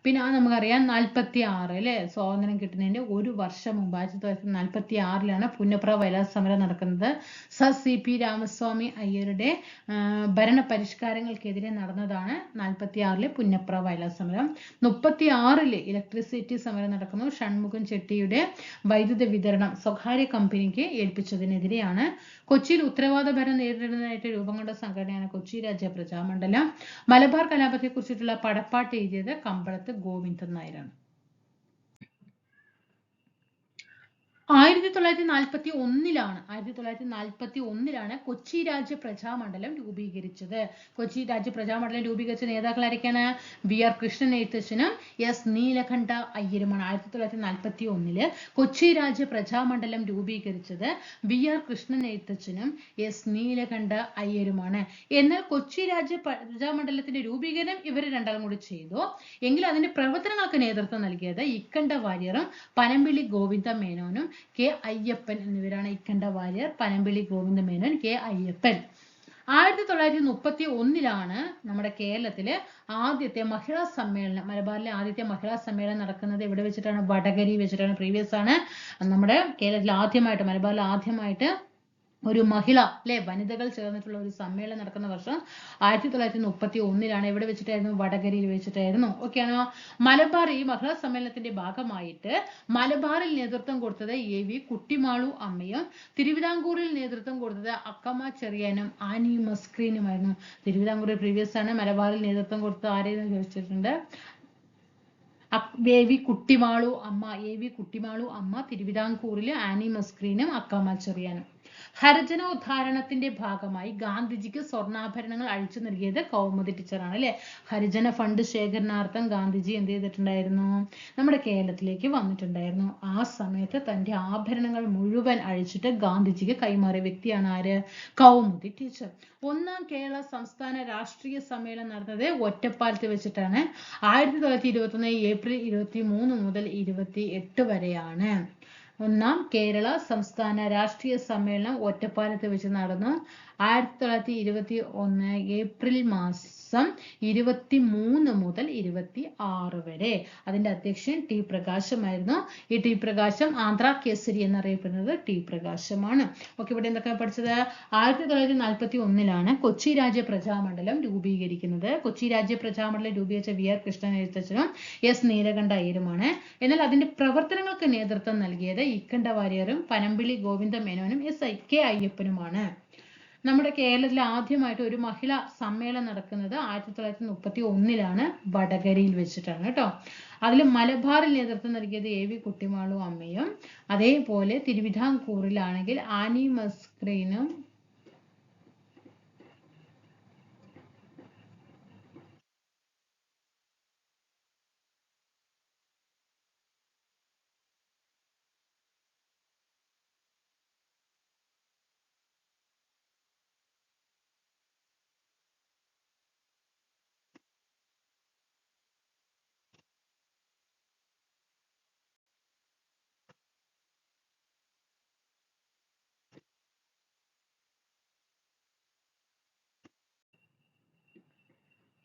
A: പിന്നെ നമുക്കറിയാം നാൽപ്പത്തി ആറ് അല്ലെ? സ്വാതന്ത്ര്യം കിട്ടുന്നതിന്റെ ഒരു വർഷം മുമ്പ് ആയിരത്തി തൊള്ളായിരത്തി നാൽപ്പത്തി ആറിലാണ് പുന്നപ്ര വയലാർ സമരം നടക്കുന്നത്. സർ സി പി രാമസ്വാമി അയ്യരുടെ ഭരണ പരിഷ്കാരങ്ങൾക്കെതിരെ നടന്നതാണ് നാൽപ്പത്തി ആറിലെ പുന്നപ്ര വയലാർ സമരം മുപ്പത്തി ആറിൽ ഇലക്ട്രിസിറ്റി സമരം നടക്കുന്നു. ഷൺമുഖം ചെട്ടിയുടെ വൈദ്യുത വിതരണം സ്വകാര്യ കമ്പനിക്ക് ഏൽപ്പിച്ചതിനെതിരെയാണ് കൊച്ചിയിൽ ഉത്തരവാദ ഭരണം നേരിടുന്നതിനായിട്ട് രൂപം കൊണ്ട സംഘടനയാണ് കൊച്ചി രാജ്യ പ്രജാമണ്ഡലം. മലബാർ കലാപത്തെ കുറിച്ചിട്ടുള്ള പടപ്പാട്ട് എഴുതിയത് കമ്പളത്ത് ഗോവിന്ദൻ നായരാണ്. ആയിരത്തി തൊള്ളായിരത്തി നാൽപ്പത്തി ഒന്നിലാണ് ആയിരത്തി തൊള്ളായിരത്തി നാൽപ്പത്തി ഒന്നിലാണ് കൊച്ചി രാജ്യ പ്രജാമണ്ഡലം രൂപീകരിച്ചത്. കൊച്ചി രാജ്യ പ്രജാമണ്ഡലം രൂപീകരിച്ച നേതാക്കളായിരിക്കാണ് വി ആർ കൃഷ്ണൻ എഴുത്തച്ഛനും എസ് നീലകണ്ഠ അയ്യരുമാണ് ആയിരത്തി തൊള്ളായിരത്തി നാൽപ്പത്തി ഒന്നിൽ കൊച്ചി രാജ്യ പ്രജാമണ്ഡലം രൂപീകരിച്ചത്. വി ആർ കൃഷ്ണൻ എഴുത്തച്ഛനും എസ് നീലകണ്ഠ അയ്യരുമാണ്. എന്നാൽ കൊച്ചി രാജ്യ പ്രജാമണ്ഡലത്തിന്റെ രൂപീകരണം ഇവർ രണ്ടാളും കൂടി ചെയ്തു. എങ്കിലും അതിന്റെ പ്രവർത്തനങ്ങൾക്ക് നേതൃത്വം നൽകിയത് ഇക്കണ്ട വാര്യറും പനമ്പിള്ളി ഗോവിന്ദ മേനോനും കെ അയ്യപ്പൻ എന്നിവരാണ് ഇക്കണ്ട വാര്യർ. പനമ്പിളി ഗോവിന്ദ മേനോൻ കെ അയ്യപ്പൻ. ആയിരത്തി തൊള്ളായിരത്തി മുപ്പത്തി ഒന്നിലാണ് നമ്മുടെ കേരളത്തിലെ ആദ്യത്തെ മഹിളാ സമ്മേളനം മലബാറിലെ ആദ്യത്തെ മഹിളാ സമ്മേളനം നടക്കുന്നത്. എവിടെ വെച്ചിട്ടാണ് വടകരി വെച്ചിട്ടാണ് പ്രീവിയസ് ആണ്. നമ്മുടെ കേരളത്തിൽ ആദ്യമായിട്ട് മലബാറിൽ ആദ്യമായിട്ട് ഒരു മഹിള അല്ലെ? വനിതകൾ ചേർന്നിട്ടുള്ള ഒരു സമ്മേളനം നടക്കുന്ന വർഷം ആയിരത്തി തൊള്ളായിരത്തി മുപ്പത്തി ഒന്നിലാണ് എവിടെ വെച്ചിട്ടായിരുന്നു? വടകരയിൽ വെച്ചിട്ടായിരുന്നു. ഓക്കെയാണോ മലബാർ ഈ മഹിളാ സമ്മേളനത്തിന്റെ ഭാഗമായിട്ട് മലബാറിൽ നേതൃത്വം കൊടുത്തത് എ വി കുട്ടിമാളു അമ്മയും തിരുവിതാംകൂറിൽ നേതൃത്വം കൊടുത്തത് അക്കമ്മ ചെറിയാനും ആനി മസ്ക്രീനുമായിരുന്നു. തിരുവിതാംകൂർ പ്രീവിയസ് ആണ്. മലബാറിൽ നേതൃത്വം കൊടുത്ത ആരെയെന്ന് ചോദിച്ചിട്ടുണ്ട്? എ വി കുട്ടിമാളു അമ്മ എ വി കുട്ടിമാളു അമ്മ തിരുവിതാംകൂറിലെ ആനി മസ്ക്രീനും അക്കമ്മ ചെറിയാനും. ഹരിജനോദ്ധാരണത്തിന്റെ ഭാഗമായി ഗാന്ധിജിക്ക് സ്വർണാഭരണങ്ങൾ അഴിച്ചു നൽകിയത് കൗമുദി ടീച്ചറാണ് അല്ലെ? ഹരിജന ഫണ്ട് ശേഖരണാർത്ഥം ഗാന്ധിജി എന്ത് ചെയ്തിട്ടുണ്ടായിരുന്നു? നമ്മുടെ കേരളത്തിലേക്ക് വന്നിട്ടുണ്ടായിരുന്നു. ആ സമയത്ത് തന്റെ ആഭരണങ്ങൾ മുഴുവൻ അഴിച്ചിട്ട് ഗാന്ധിജിക്ക് കൈമാറിയ വ്യക്തിയാണ് ആര്? കൗമുദി ടീച്ചർ ഒന്നാം കേരള സംസ്ഥാന രാഷ്ട്രീയ സമ്മേളനം നടന്നത് ഒറ്റപ്പാലത്ത് വെച്ചിട്ടാണ്. ആയിരത്തി തൊള്ളായിരത്തി ഇരുപത്തി ഒന്ന് ഏപ്രിൽ ഇരുപത്തി മൂന്ന് മുതൽ ഇരുപത്തി എട്ട് വരെയാണ്. ഒന്നാം കേരള സംസ്ഥാന രാഷ്ട്രീയ സമ്മേളനം ഒറ്റപ്പാലത്ത് വെച്ച് നടന്നു. ആയിരത്തി തൊള്ളായിരത്തി ഇരുപത്തി ഒന്ന് ഏപ്രിൽ മാസം ഇരുപത്തി മൂന്ന് മുതൽ ഇരുപത്തി ആറ് വരെ. അതിന്റെ അധ്യക്ഷൻ ടി പ്രകാശമായിരുന്നു. ഈ ടി പ്രകാശം ആന്ധ്ര കേസരി എന്നറിയപ്പെടുന്നത് ടി പ്രകാശമാണ്. ഓക്കെ ഇവിടെ എന്തൊക്കെ പഠിച്ചത്? ആയിരത്തി തൊള്ളായിരത്തി നാൽപ്പത്തി ഒന്നിലാണ് കൊച്ചി രാജ്യ പ്രജാമണ്ഡലം രൂപീകരിക്കുന്നത്. കൊച്ചി രാജ്യ പ്രജാമണ്ഡലം രൂപീകരിച്ച വി ആർ കൃഷ്ണൻ എഴുത്തച്ഛനും എസ് നീലകണ്ഠ അയ്യരുമാണ്. എന്നാൽ അതിന്റെ പ്രവർത്തനങ്ങൾക്ക് നേതൃത്വം നൽകിയത് ഇക്കണ്ട വാര്യറും പനമ്പിളി ഗോവിന്ദ മേനോനും എസ് ഐ കെ അയ്യപ്പനുമാണ്. നമ്മുടെ കേരളത്തിൽ ആദ്യമായിട്ട് ഒരു മഹിളാ സമ്മേളനം നടക്കുന്നത് ആയിരത്തി തൊള്ളായിരത്തി മുപ്പത്തി ഒന്നിലാണ് വടകരയിൽ വെച്ചിട്ടാണ് കേട്ടോ. അതിൽ മലബാറിൽ നേതൃത്വം നൽകിയത് എ വി കുട്ടിമാളും അമ്മയും. അതേപോലെ തിരുവിതാംകൂറിലാണെങ്കിൽ ആനി മസ്ക്രീനും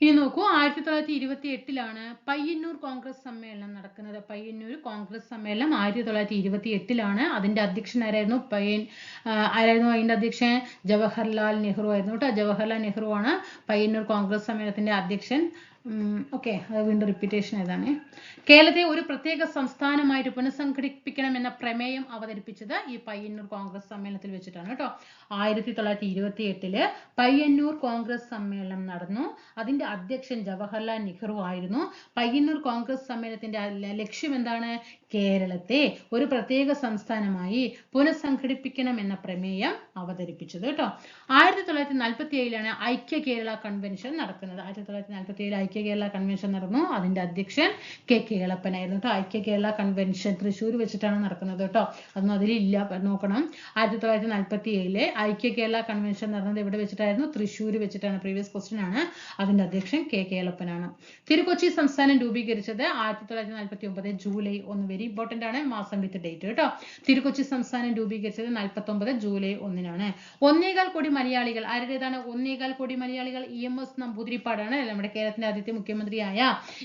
A: ഇനി നോക്കൂ ആയിരത്തി തൊള്ളായിരത്തി ഇരുപത്തി എട്ടിലാണ് പയ്യന്നൂർ കോൺഗ്രസ് സമ്മേളനം നടക്കുന്നത്. പയ്യന്നൂർ കോൺഗ്രസ് സമ്മേളനം ആയിരത്തി തൊള്ളായിരത്തി ഇരുപത്തി എട്ടിലാണ് അതിന്റെ അധ്യക്ഷൻ ആരായിരുന്നു പയ്യൻ ആരായിരുന്നു അതിന്റെ അധ്യക്ഷൻ? ജവഹർലാൽ നെഹ്റു ആയിരുന്നു കേട്ടോ. ജവഹർലാൽ നെഹ്റു ആണ് പയ്യന്നൂർ കോൺഗ്രസ് സമ്മേളനത്തിന്റെ അധ്യക്ഷൻ. ഓക്കെ അത് വീണ്ടും റിപ്പീറ്റേഷൻ ഏതാണ് കേരളത്തെ ഒരു പ്രത്യേക സംസ്ഥാനമായിട്ട് പുനഃസംഘടിപ്പിക്കണം എന്ന പ്രമേയം അവതരിപ്പിച്ചത് ഈ പയ്യന്നൂർ കോൺഗ്രസ് സമ്മേളനത്തിൽ വെച്ചിട്ടാണ് കേട്ടോ. ആയിരത്തി തൊള്ളായിരത്തി ഇരുപത്തി എട്ടിൽ പയ്യന്നൂർ കോൺഗ്രസ് സമ്മേളനം നടന്നു. അതിന്റെ അധ്യക്ഷൻ ജവഹർലാൽ നെഹ്റു ആയിരുന്നു പയ്യന്നൂർ കോൺഗ്രസ് സമ്മേളനത്തിന്റെ ലക്ഷ്യം എന്താണ്? കേരളത്തെ ഒരു പ്രത്യേക സംസ്ഥാനമായി പുനഃസംഘടിപ്പിക്കണം എന്ന പ്രമേയം അവതരിപ്പിച്ചത് കേട്ടോ. ആയിരത്തി തൊള്ളായിരത്തി നാൽപ്പത്തി ഏഴിലാണ് ഐക്യ കേരള കൺവെൻഷൻ നടക്കുന്നത്. ആയിരത്തി തൊള്ളായിരത്തി നാൽപ്പത്തി ഏഴിൽ ഐക്യ കേരള കൺവെൻഷൻ നടന്നു. അതിന്റെ അധ്യക്ഷൻ കെ കേളപ്പനായിരുന്നു കേട്ടോ. ഐക്യ കേരള കൺവെൻഷൻ തൃശ്ശൂർ വെച്ചിട്ടാണ് നടക്കുന്നത് കേട്ടോ. അതൊന്നും അതിലില്ല. നോക്കണം. ആയിരത്തി തൊള്ളായിരത്തി നാൽപ്പത്തി ഏഴിലെ ഐക്യ കേരള കൺവെൻഷൻ നടന്നത് എവിടെ വെച്ചിട്ടായിരുന്നു? തൃശ്ശൂർ വെച്ചിട്ടാണ്. പ്രീവിയസ് ക്വസ്റ്റ്യൻ ആണ്. അതിന്റെ അധ്യക്ഷൻ കെ കേളപ്പനാണ് തിരുക്കൊച്ചി സംസ്ഥാനം രൂപീകരിച്ചത് ആയിരത്തി തൊള്ളായിരത്തി നാൽപ്പത്തി ഒമ്പത് ജൂലൈ ഒന്ന് വെരി ഇമ്പോർട്ടന്റ് ആണ് മാസം വിത്ത് ഡേറ്റ് കേട്ടോ. തിരുക്കൊച്ചി സംസ്ഥാനം രൂപീകരിച്ചത് നാൽപ്പത്തൊമ്പത് ജൂലൈ ഒന്നിനാണ്. ഒന്നേകാൽ കോടി മലയാളികൾ ആരുടേതാണ് ഒന്നേകാൽ കോടി മലയാളികൾ ഇ എം എസ് നമ്പൂതിരിപ്പാടാണ്? നമ്മുടെ കേരളത്തിന്റെ ആദ്യത്തെ മുഖ്യമന്ത്രിയായ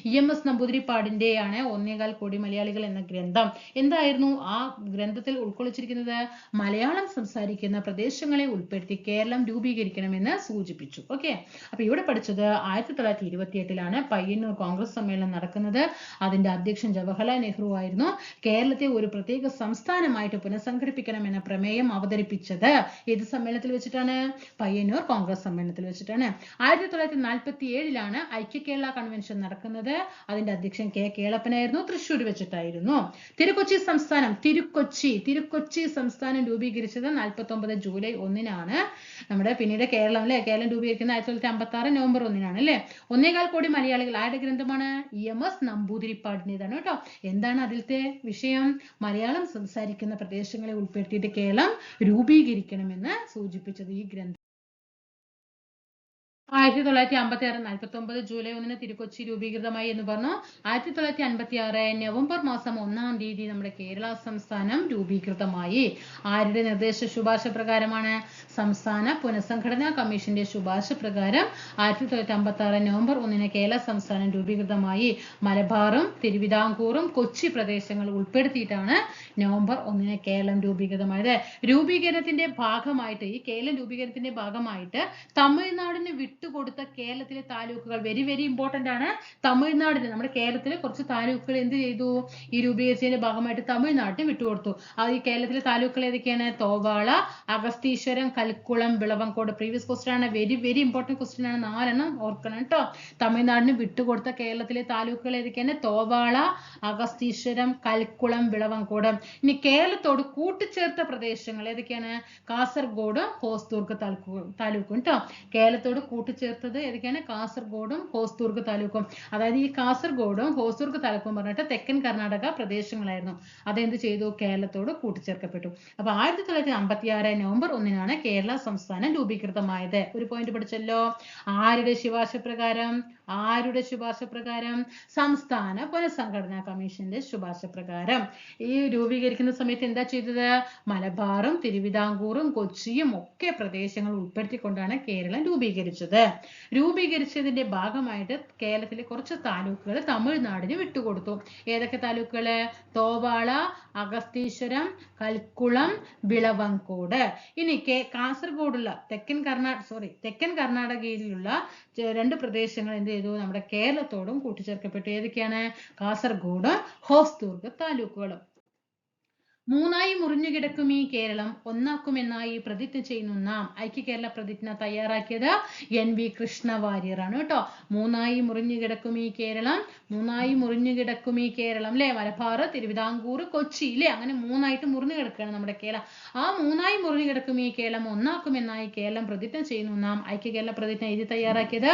A: ഇ എം എസ് നമ്പൂതിരിപ്പാടിന്റെയാണ് ഒന്നേകാൽ കോടി മലയാളികൾ എന്ന ഗ്രന്ഥം. എന്തായിരുന്നു? ആ ഗ്രന്ഥത്തിൽ ഉൾക്കൊള്ളിച്ചിരിക്കുന്നത് മലയാളം സംസാരിക്കുന്ന പ്രദേശങ്ങളെ ഉൾപ്പെടുത്തി കേരളം രൂപീകരിക്കണമെന്ന് സൂചിപ്പിച്ചു. ഓക്കെ? അപ്പൊ ഇവിടെ പഠിച്ചത് ആയിരത്തി തൊള്ളായിരത്തി ഇരുപത്തി എട്ടിലാണ് പയ്യന്നൂർ കോൺഗ്രസ് സമ്മേളനം നടക്കുന്നത്. അതിന്റെ അധ്യക്ഷൻ ജവഹർലാൽ നെഹ്റു ആയിരുന്നു. കേരളത്തെ ഒരു പ്രത്യേക സംസ്ഥാനമായിട്ട് പുനഃസംഘടിപ്പിക്കണം എന്ന പ്രമേയം അവതരിപ്പിച്ചത്. ഏത് സമ്മേളനത്തിൽ വെച്ചിട്ടാണ്? പയ്യന്നൂർ കോൺഗ്രസ് സമ്മേളനത്തിൽ വെച്ചിട്ടാണ്. ആയിരത്തി തൊള്ളായിരത്തി നാൽപ്പത്തി ഏഴിലാണ് ഐക്യ കേരള കൺവെൻഷൻ നടക്കുന്നത്. അതിന്റെ അധ്യക്ഷൻ കെ കേളപ്പനായിരുന്നു. തൃശ്ശൂർ വെച്ചിട്ടായിരുന്നു. തിരുക്കൊച്ചി സംസ്ഥാനം തിരുക്കൊച്ചി തിരുക്കൊച്ചി സംസ്ഥാനം രൂപീകരിച്ചത് നാൽപ്പത്തി ഒമ്പത് ജൂലൈ ഒന്നിനാണ്. നമ്മുടെ പിന്നീട് കേരളം അല്ലെ? കേരളം രൂപീകരിക്കുന്ന ആയിരത്തി തൊള്ളായിരത്തി അമ്പത്തി ആറ് നവംബർ ഒന്നിനാണ് അല്ലെ? ഒന്നേകാൽ കോടി മലയാളികൾ ആരുടെ ഗ്രന്ഥമാണ്? ഇ എം എസ് നമ്പൂതിരിപ്പാടിന്റെതാണ് കേട്ടോ. എന്താണ് അതിലത്തെ വിഷയം മലയാളം സംസാരിക്കുന്ന പ്രദേശങ്ങളെ ഉൾപ്പെടുത്തിയിട്ട് കേരളം രൂപീകരിക്കണമെന്ന് സൂചിപ്പിച്ചത് ഈ ഗ്രന്ഥം ആയിരത്തി തൊള്ളായിരത്തി അമ്പത്തി ആറ് നാൽപ്പത്തി ഒമ്പത് ജൂലൈ ഒന്നിന് തിരുക്കൊച്ചി രൂപീകൃതമായി എന്ന് പറഞ്ഞു. ആയിരത്തി തൊള്ളായിരത്തി അൻപത്തി ആറ് നവംബർ മാസം ഒന്നാം തീയതി നമ്മുടെ കേരള സംസ്ഥാനം രൂപീകൃതമായി. ആരുടെ നിർദ്ദേശ ശുപാർശ പ്രകാരമാണ്? സംസ്ഥാന പുനഃസംഘടനാ കമ്മീഷന്റെ ശുപാർശ പ്രകാരം ആയിരത്തി തൊള്ളായിരത്തി അമ്പത്തി നവംബർ ഒന്നിന് കേരള സംസ്ഥാനം രൂപീകൃതമായി. മലബാറും തിരുവിതാംകൂറും കൊച്ചി പ്രദേശങ്ങൾ ഉൾപ്പെടുത്തിയിട്ടാണ് നവംബർ ഒന്നിന് കേരളം രൂപീകൃതമായത്. രൂപീകരണത്തിന്റെ ഭാഗമായിട്ട് ഈ കേരളം രൂപീകരണത്തിന്റെ ഭാഗമായിട്ട് തമിഴ്നാടിന് വിട്ടുകൊടുത്ത കേരളത്തിലെ താലൂക്കുകൾ. വെരി വെരി ഇമ്പോർട്ടന്റ് ആണ് തമിഴ്നാടിന്. നമ്മുടെ കേരളത്തിലെ കുറച്ച് താലൂക്കുകൾ എന്ത് ചെയ്തു? ഈ രൂപീകരിച്ചതിന്റെ ഭാഗമായിട്ട് തമിഴ്നാട്ടിന് വിട്ടുകൊടുത്തു. അത് ഈ കേരളത്തിലെ താലൂക്കുകൾ ഏതൊക്കെയാണ്? തോവാള അഗസ്തീശ്വരം കൽക്കുളം വിളവങ്കോട് പ്രീവിയസ് ക്വസ്റ്റ്യൻ ആണ്. വെരി വെരി ഇമ്പോർട്ടന്റ് ക്വസ്റ്റ്യൻ ആണ്. നാലെണ്ണം ഓർക്കണം കേട്ടോ. തമിഴ്നാടിന് വിട്ടുകൊടുത്ത കേരളത്തിലെ താലൂക്കുകൾ ഏതൊക്കെയാണ്? തോവാള അഗസ്തീശ്വരം കൽക്കുളം വിളവങ്കോട് ഇനി കേരളത്തോട് കൂട്ടിച്ചേർത്ത പ്രദേശങ്ങൾ ഏതൊക്കെയാണ്? കാസർഗോഡ് ഹോസ്ദുർഗ് താലൂക്ക് കേട്ടോ. കേരളത്തോട് കൂട്ടിച്ചേർത്തത് ഏതൊക്കെയാണ്? കാസർഗോഡും ഹോസ്ദുർഗ് താലൂക്കും. അതായത് ഈ കാസർഗോഡും ഹോസ്ദുർഗ് താലൂക്കും പറഞ്ഞിട്ട് തെക്കൻ കർണാടക പ്രദേശങ്ങളായിരുന്നു. അതെന്ത് ചെയ്തു? കേരളത്തോട് കൂട്ടിച്ചേർക്കപ്പെട്ടു. അപ്പൊ ആയിരത്തി തൊള്ളായിരത്തി അമ്പത്തി ആറ് നവംബർ ഒന്നിനാണ് കേരള സംസ്ഥാനം രൂപീകൃതമായത്. ഒരു പോയിന്റ് പഠിച്ചല്ലോ. ആരുടെ ശുപാർശ പ്രകാരം ആരുടെ ശുപാർശ പ്രകാരം സംസ്ഥാന പുനഃസംഘടനാ കമ്മീഷന്റെ ശുപാർശ പ്രകാരം ഈ രൂപീകരിക്കുന്ന സമയത്ത് എന്താ ചെയ്തത്? മലബാറും തിരുവിതാംകൂറും കൊച്ചിയും ഒക്കെ പ്രദേശങ്ങൾ ഉൾപ്പെടുത്തിക്കൊണ്ടാണ് കേരളം രൂപീകരിച്ചത്. രൂപീകരിച്ചതിന്റെ ഭാഗമായിട്ട് കേരളത്തിലെ കുറച്ച് താലൂക്കുകൾ തമിഴ്നാടിന് വിട്ടുകൊടുത്തു. ഏതൊക്കെ താലൂക്കുകൾ? തോവാള അഗസ്തീശ്വരം കൽക്കുളം വിളവങ്കോട് ഇനി കെ കാസർഗോഡുള്ള തെക്കൻ കർണാടക സോറി തെക്കൻ കർണാടകയിലുള്ള രണ്ട് പ്രദേശങ്ങൾ എന്ത് ചെയ്തു? നമ്മുടെ കേരളത്തോടും കൂട്ടിച്ചേർക്കപ്പെട്ടു. ഏതൊക്കെയാണ്? കാസർഗോഡ് ഹോസ്ദുർഗ് താലൂക്കുകളും. മൂന്നായി മുറിഞ്ഞു കിടക്കും ഈ കേരളം ഒന്നാക്കുമെന്നായി പ്രതിജ്ഞ ചെയ്യുന്നു നാം. ഐക്യ കേരള പ്രതിജ്ഞ തയ്യാറാക്കിയത് എൻ വി കൃഷ്ണ വാര്യറാണ് കേട്ടോ. മൂന്നായി മുറിഞ്ഞു കിടക്കും ഈ കേരളം മൂന്നായി മുറിഞ്ഞു കിടക്കും ഈ കേരളം അല്ലെ മലബാർ തിരുവിതാംകൂർ കൊച്ചി ഇല്ലേ അങ്ങനെ മൂന്നായിട്ട് മുറിഞ്ഞു കിടക്കുകയാണ് നമ്മുടെ കേരളം. ആ മൂന്നായി മുറിഞ്ഞു കിടക്കും ഈ കേരളം ഒന്നാക്കുമെന്നായി കേരളം പ്രതിജ്ഞ ചെയ്യുന്നു നാം. ഐക്യ കേരള പ്രതിജ്ഞ എഴുതി തയ്യാറാക്കിയത്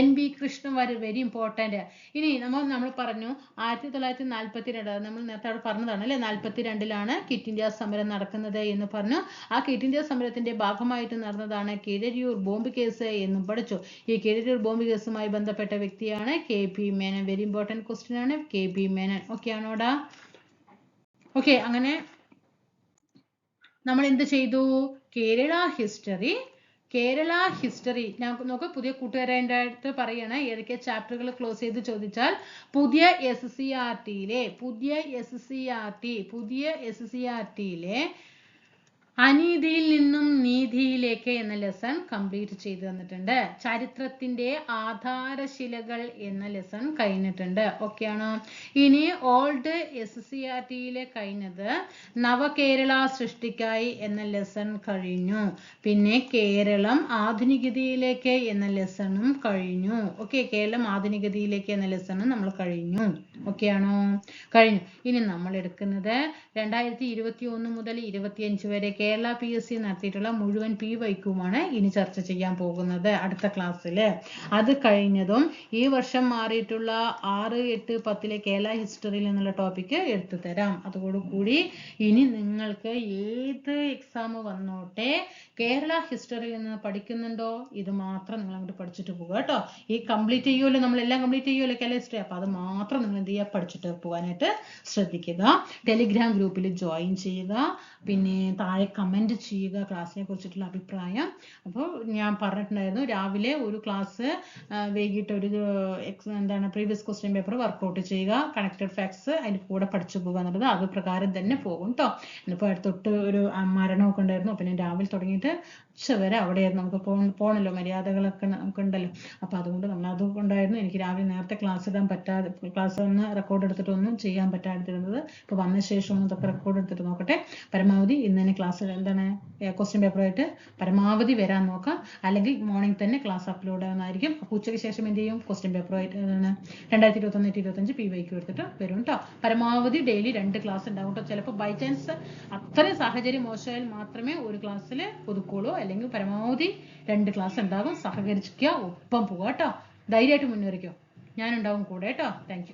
A: N V Krishna Warrier very important ഇനി നമ്മൾ നമ്മൾ പറഞ്ഞു ആയിരത്തി തൊള്ളായിരത്തി നാൽപ്പത്തി രണ്ട് നമ്മൾ നേരത്തെ അവിടെ പറഞ്ഞതാണ് അല്ലെ നാൽപ്പത്തി രണ്ടിലാണ് കിറ്റ് ഇന്ത്യ സമരം നടക്കുന്നത് എന്ന് പറഞ്ഞു. ആ കിറ്റ് ഇന്ത്യ സമരത്തിന്റെ ഭാഗമായിട്ട് നടന്നതാണ് കീഴരിയൂർ ബോംബ് കേസ് എന്നും പഠിച്ചു. ഈ കീഴരിയൂർ ബോംബ് കേസുമായി ബന്ധപ്പെട്ട വ്യക്തിയാണ് K P Menon. Very important question ആണ്. K P Menon. ഓക്കെ ആണോടാ ഓക്കെ അങ്ങനെ നമ്മൾ എന്ത് ചെയ്തു? Kerala history Kerala history. നോക്ക് പുതിയ കൂട്ടുകാരന്റെ അടുത്ത് പറയണേ ഏതൊക്കെ ചാപ്റ്ററുകൾ ക്ലോസ് ചെയ്ത് ചോദിച്ചാൽ പുതിയ എസ് സി ആർ ടിയിലെ പുതിയ എസ് സി ആർ ടി പുതിയ എസ് സി ആർ ടിയിലെ അനീതിയിൽ നിന്നും നീതിയിലേക്ക് എന്ന ലെസൺ കംപ്ലീറ്റ് ചെയ്തു തന്നിട്ടുണ്ട്. ചരിത്രത്തിന്റെ ആധാരശിലകൾ എന്ന ലെസൺ കഴിഞ്ഞിട്ടുണ്ട്. ഓക്കെയാണോ ഇനി ഓൾഡ് എസ് സി ആർ ടിയിലെ കഴിഞ്ഞത് നവകേരള സൃഷ്ടിക്കായി എന്ന ലെസൺ കഴിഞ്ഞു. പിന്നെ കേരളം ആധുനികതയിലേക്ക് എന്ന ലെസണും കഴിഞ്ഞു. ഓക്കെ കേരളം ആധുനികതയിലേക്ക് എന്ന ലെസണും നമ്മൾ കഴിഞ്ഞു. ഓക്കെയാണോ കഴിഞ്ഞു. ഇനി നമ്മൾ എടുക്കുന്നത് രണ്ടായിരത്തി ഇരുപത്തി ഒന്ന് മുതൽ ഇരുപത്തിയഞ്ച് വരെ പി എസ് സി നടത്തിയിട്ടുള്ള മുഴുവൻ പി വൈക്കുമാണ് ഇനി ചർച്ച ചെയ്യാൻ പോകുന്നത് അടുത്ത ക്ലാസ്സിൽ അത് കഴിഞ്ഞതും ഈ വർഷം മാറിയിട്ടുള്ള ആറ് എട്ട് പത്തിലെ കേരള ഹിസ്റ്ററിയിൽ നിന്നുള്ള ടോപ്പിക്ക് എടുത്തു തരാം. അതോടുകൂടി ഇനി നിങ്ങൾക്ക് ഏത് എക്സാം വന്നോട്ടെ കേരള ഹിസ്റ്ററി നിന്ന് പഠിക്കുന്നുണ്ടോ? ഇത് മാത്രം നിങ്ങൾ അങ്ങോട്ട് പഠിച്ചിട്ട് പോകുക കേട്ടോ. ഈ കംപ്ലീറ്റ് ചെയ്യുമല്ലോ നമ്മളെല്ലാം കംപ്ലീറ്റ് ചെയ്യുമല്ലോ കേരള ഹിസ്റ്ററി അപ്പോൾ അത് മാത്രം നിങ്ങൾ എന്ത് ചെയ്യുക? പഠിച്ചിട്ട് പോകാനായിട്ട് ശ്രദ്ധിക്കുക. ടെലിഗ്രാം ഗ്രൂപ്പിൽ ജോയിൻ ചെയ്യുക. പിന്നെ താഴെ കമന്റ് ചെയ്യുക ക്ലാസ്സിനെ കുറിച്ചിട്ടുള്ള അഭിപ്രായം. അപ്പോൾ ഞാൻ പറഞ്ഞിട്ടുണ്ടായിരുന്നു രാവിലെ ഒരു ക്ലാസ് വൈകിട്ട് ഒരു എന്താണ് പ്രീവിയസ് ക്വസ്റ്റ്യൻ പേപ്പർ വർക്കൗട്ട് ചെയ്യുക. കണക്റ്റഡ് ഫാക്ട്സ് അതിന്റെ കൂടെ പഠിച്ചു പോകുക എന്നുള്ളത് അത് പ്രകാരം തന്നെ പോകും കേട്ടോ. ഇന്നിപ്പോൾ അടുത്തൊട്ട് ഒരു മരണമൊക്കെ ഉണ്ടായിരുന്നു. പിന്നെ രാവിലെ തുടങ്ങിയിട്ട് ഉച്ച വരെ അവിടെയായിരുന്നു. നമുക്ക് പോ പോകണല്ലോ മര്യാദകളൊക്കെ നമുക്ക് ഉണ്ടല്ലോ. അപ്പോൾ അതുകൊണ്ട് നമ്മൾ അതുകൊണ്ടായിരുന്നു എനിക്ക് രാവിലെ നേരത്തെ ക്ലാസ് ഇടാൻ പറ്റാതെ ക്ലാസ് ഒന്ന് റെക്കോർഡ് എടുത്തിട്ട് ഒന്നും ചെയ്യാൻ പറ്റാതിരുന്നത്. ഇപ്പോൾ വന്ന ശേഷം ഒന്ന് ഇതൊക്കെ റെക്കോർഡ് എടുത്തിട്ട് നോക്കട്ടെ. പരമാവധി ഇന്ന് തന്നെ ക്ലാസ് എന്താണ് ക്വസ്റ്റ്യൻ പേപ്പറായിട്ട് പരമാവധി വരാൻ നോക്കാം. അല്ലെങ്കിൽ മോർണിംഗ് തന്നെ ക്ലാസ് അപ്ലോഡ് ആവുന്നതായിരിക്കും. അപ്പോൾ ഉച്ചയ്ക്ക് ശേഷം എന്ത് ചെയ്യും? ക്വസ്റ്റ്യൻ പേപ്പറായിട്ട് രണ്ടായിരത്തി ഇരുപത്തൊന്ന് ഇരുപത്തഞ്ച് പി വൈക്ക് എടുത്തിട്ട് വരും കേട്ടോ പരമാവധി ഡെയിലി രണ്ട് ക്ലാസ് ഉണ്ടാവും കേട്ടോ ചിലപ്പോൾ ബൈ ചാൻസ് അത്രയും സാഹചര്യം മോശമായാൽ മാത്രമേ ഒരു ക്ലാസ്സിൽ ഒതുക്കുള്ളൂ അല്ലെങ്കിൽ പരമാവധി രണ്ട് ക്ലാസ് ഉണ്ടാകും സഹകരിക്കുക ഒപ്പം പോവാട്ടോ. ധൈര്യമായിട്ട് മുന്നേറിക്കോ. ഞാനുണ്ടാവും കൂടെ കേട്ടോ. താങ്ക്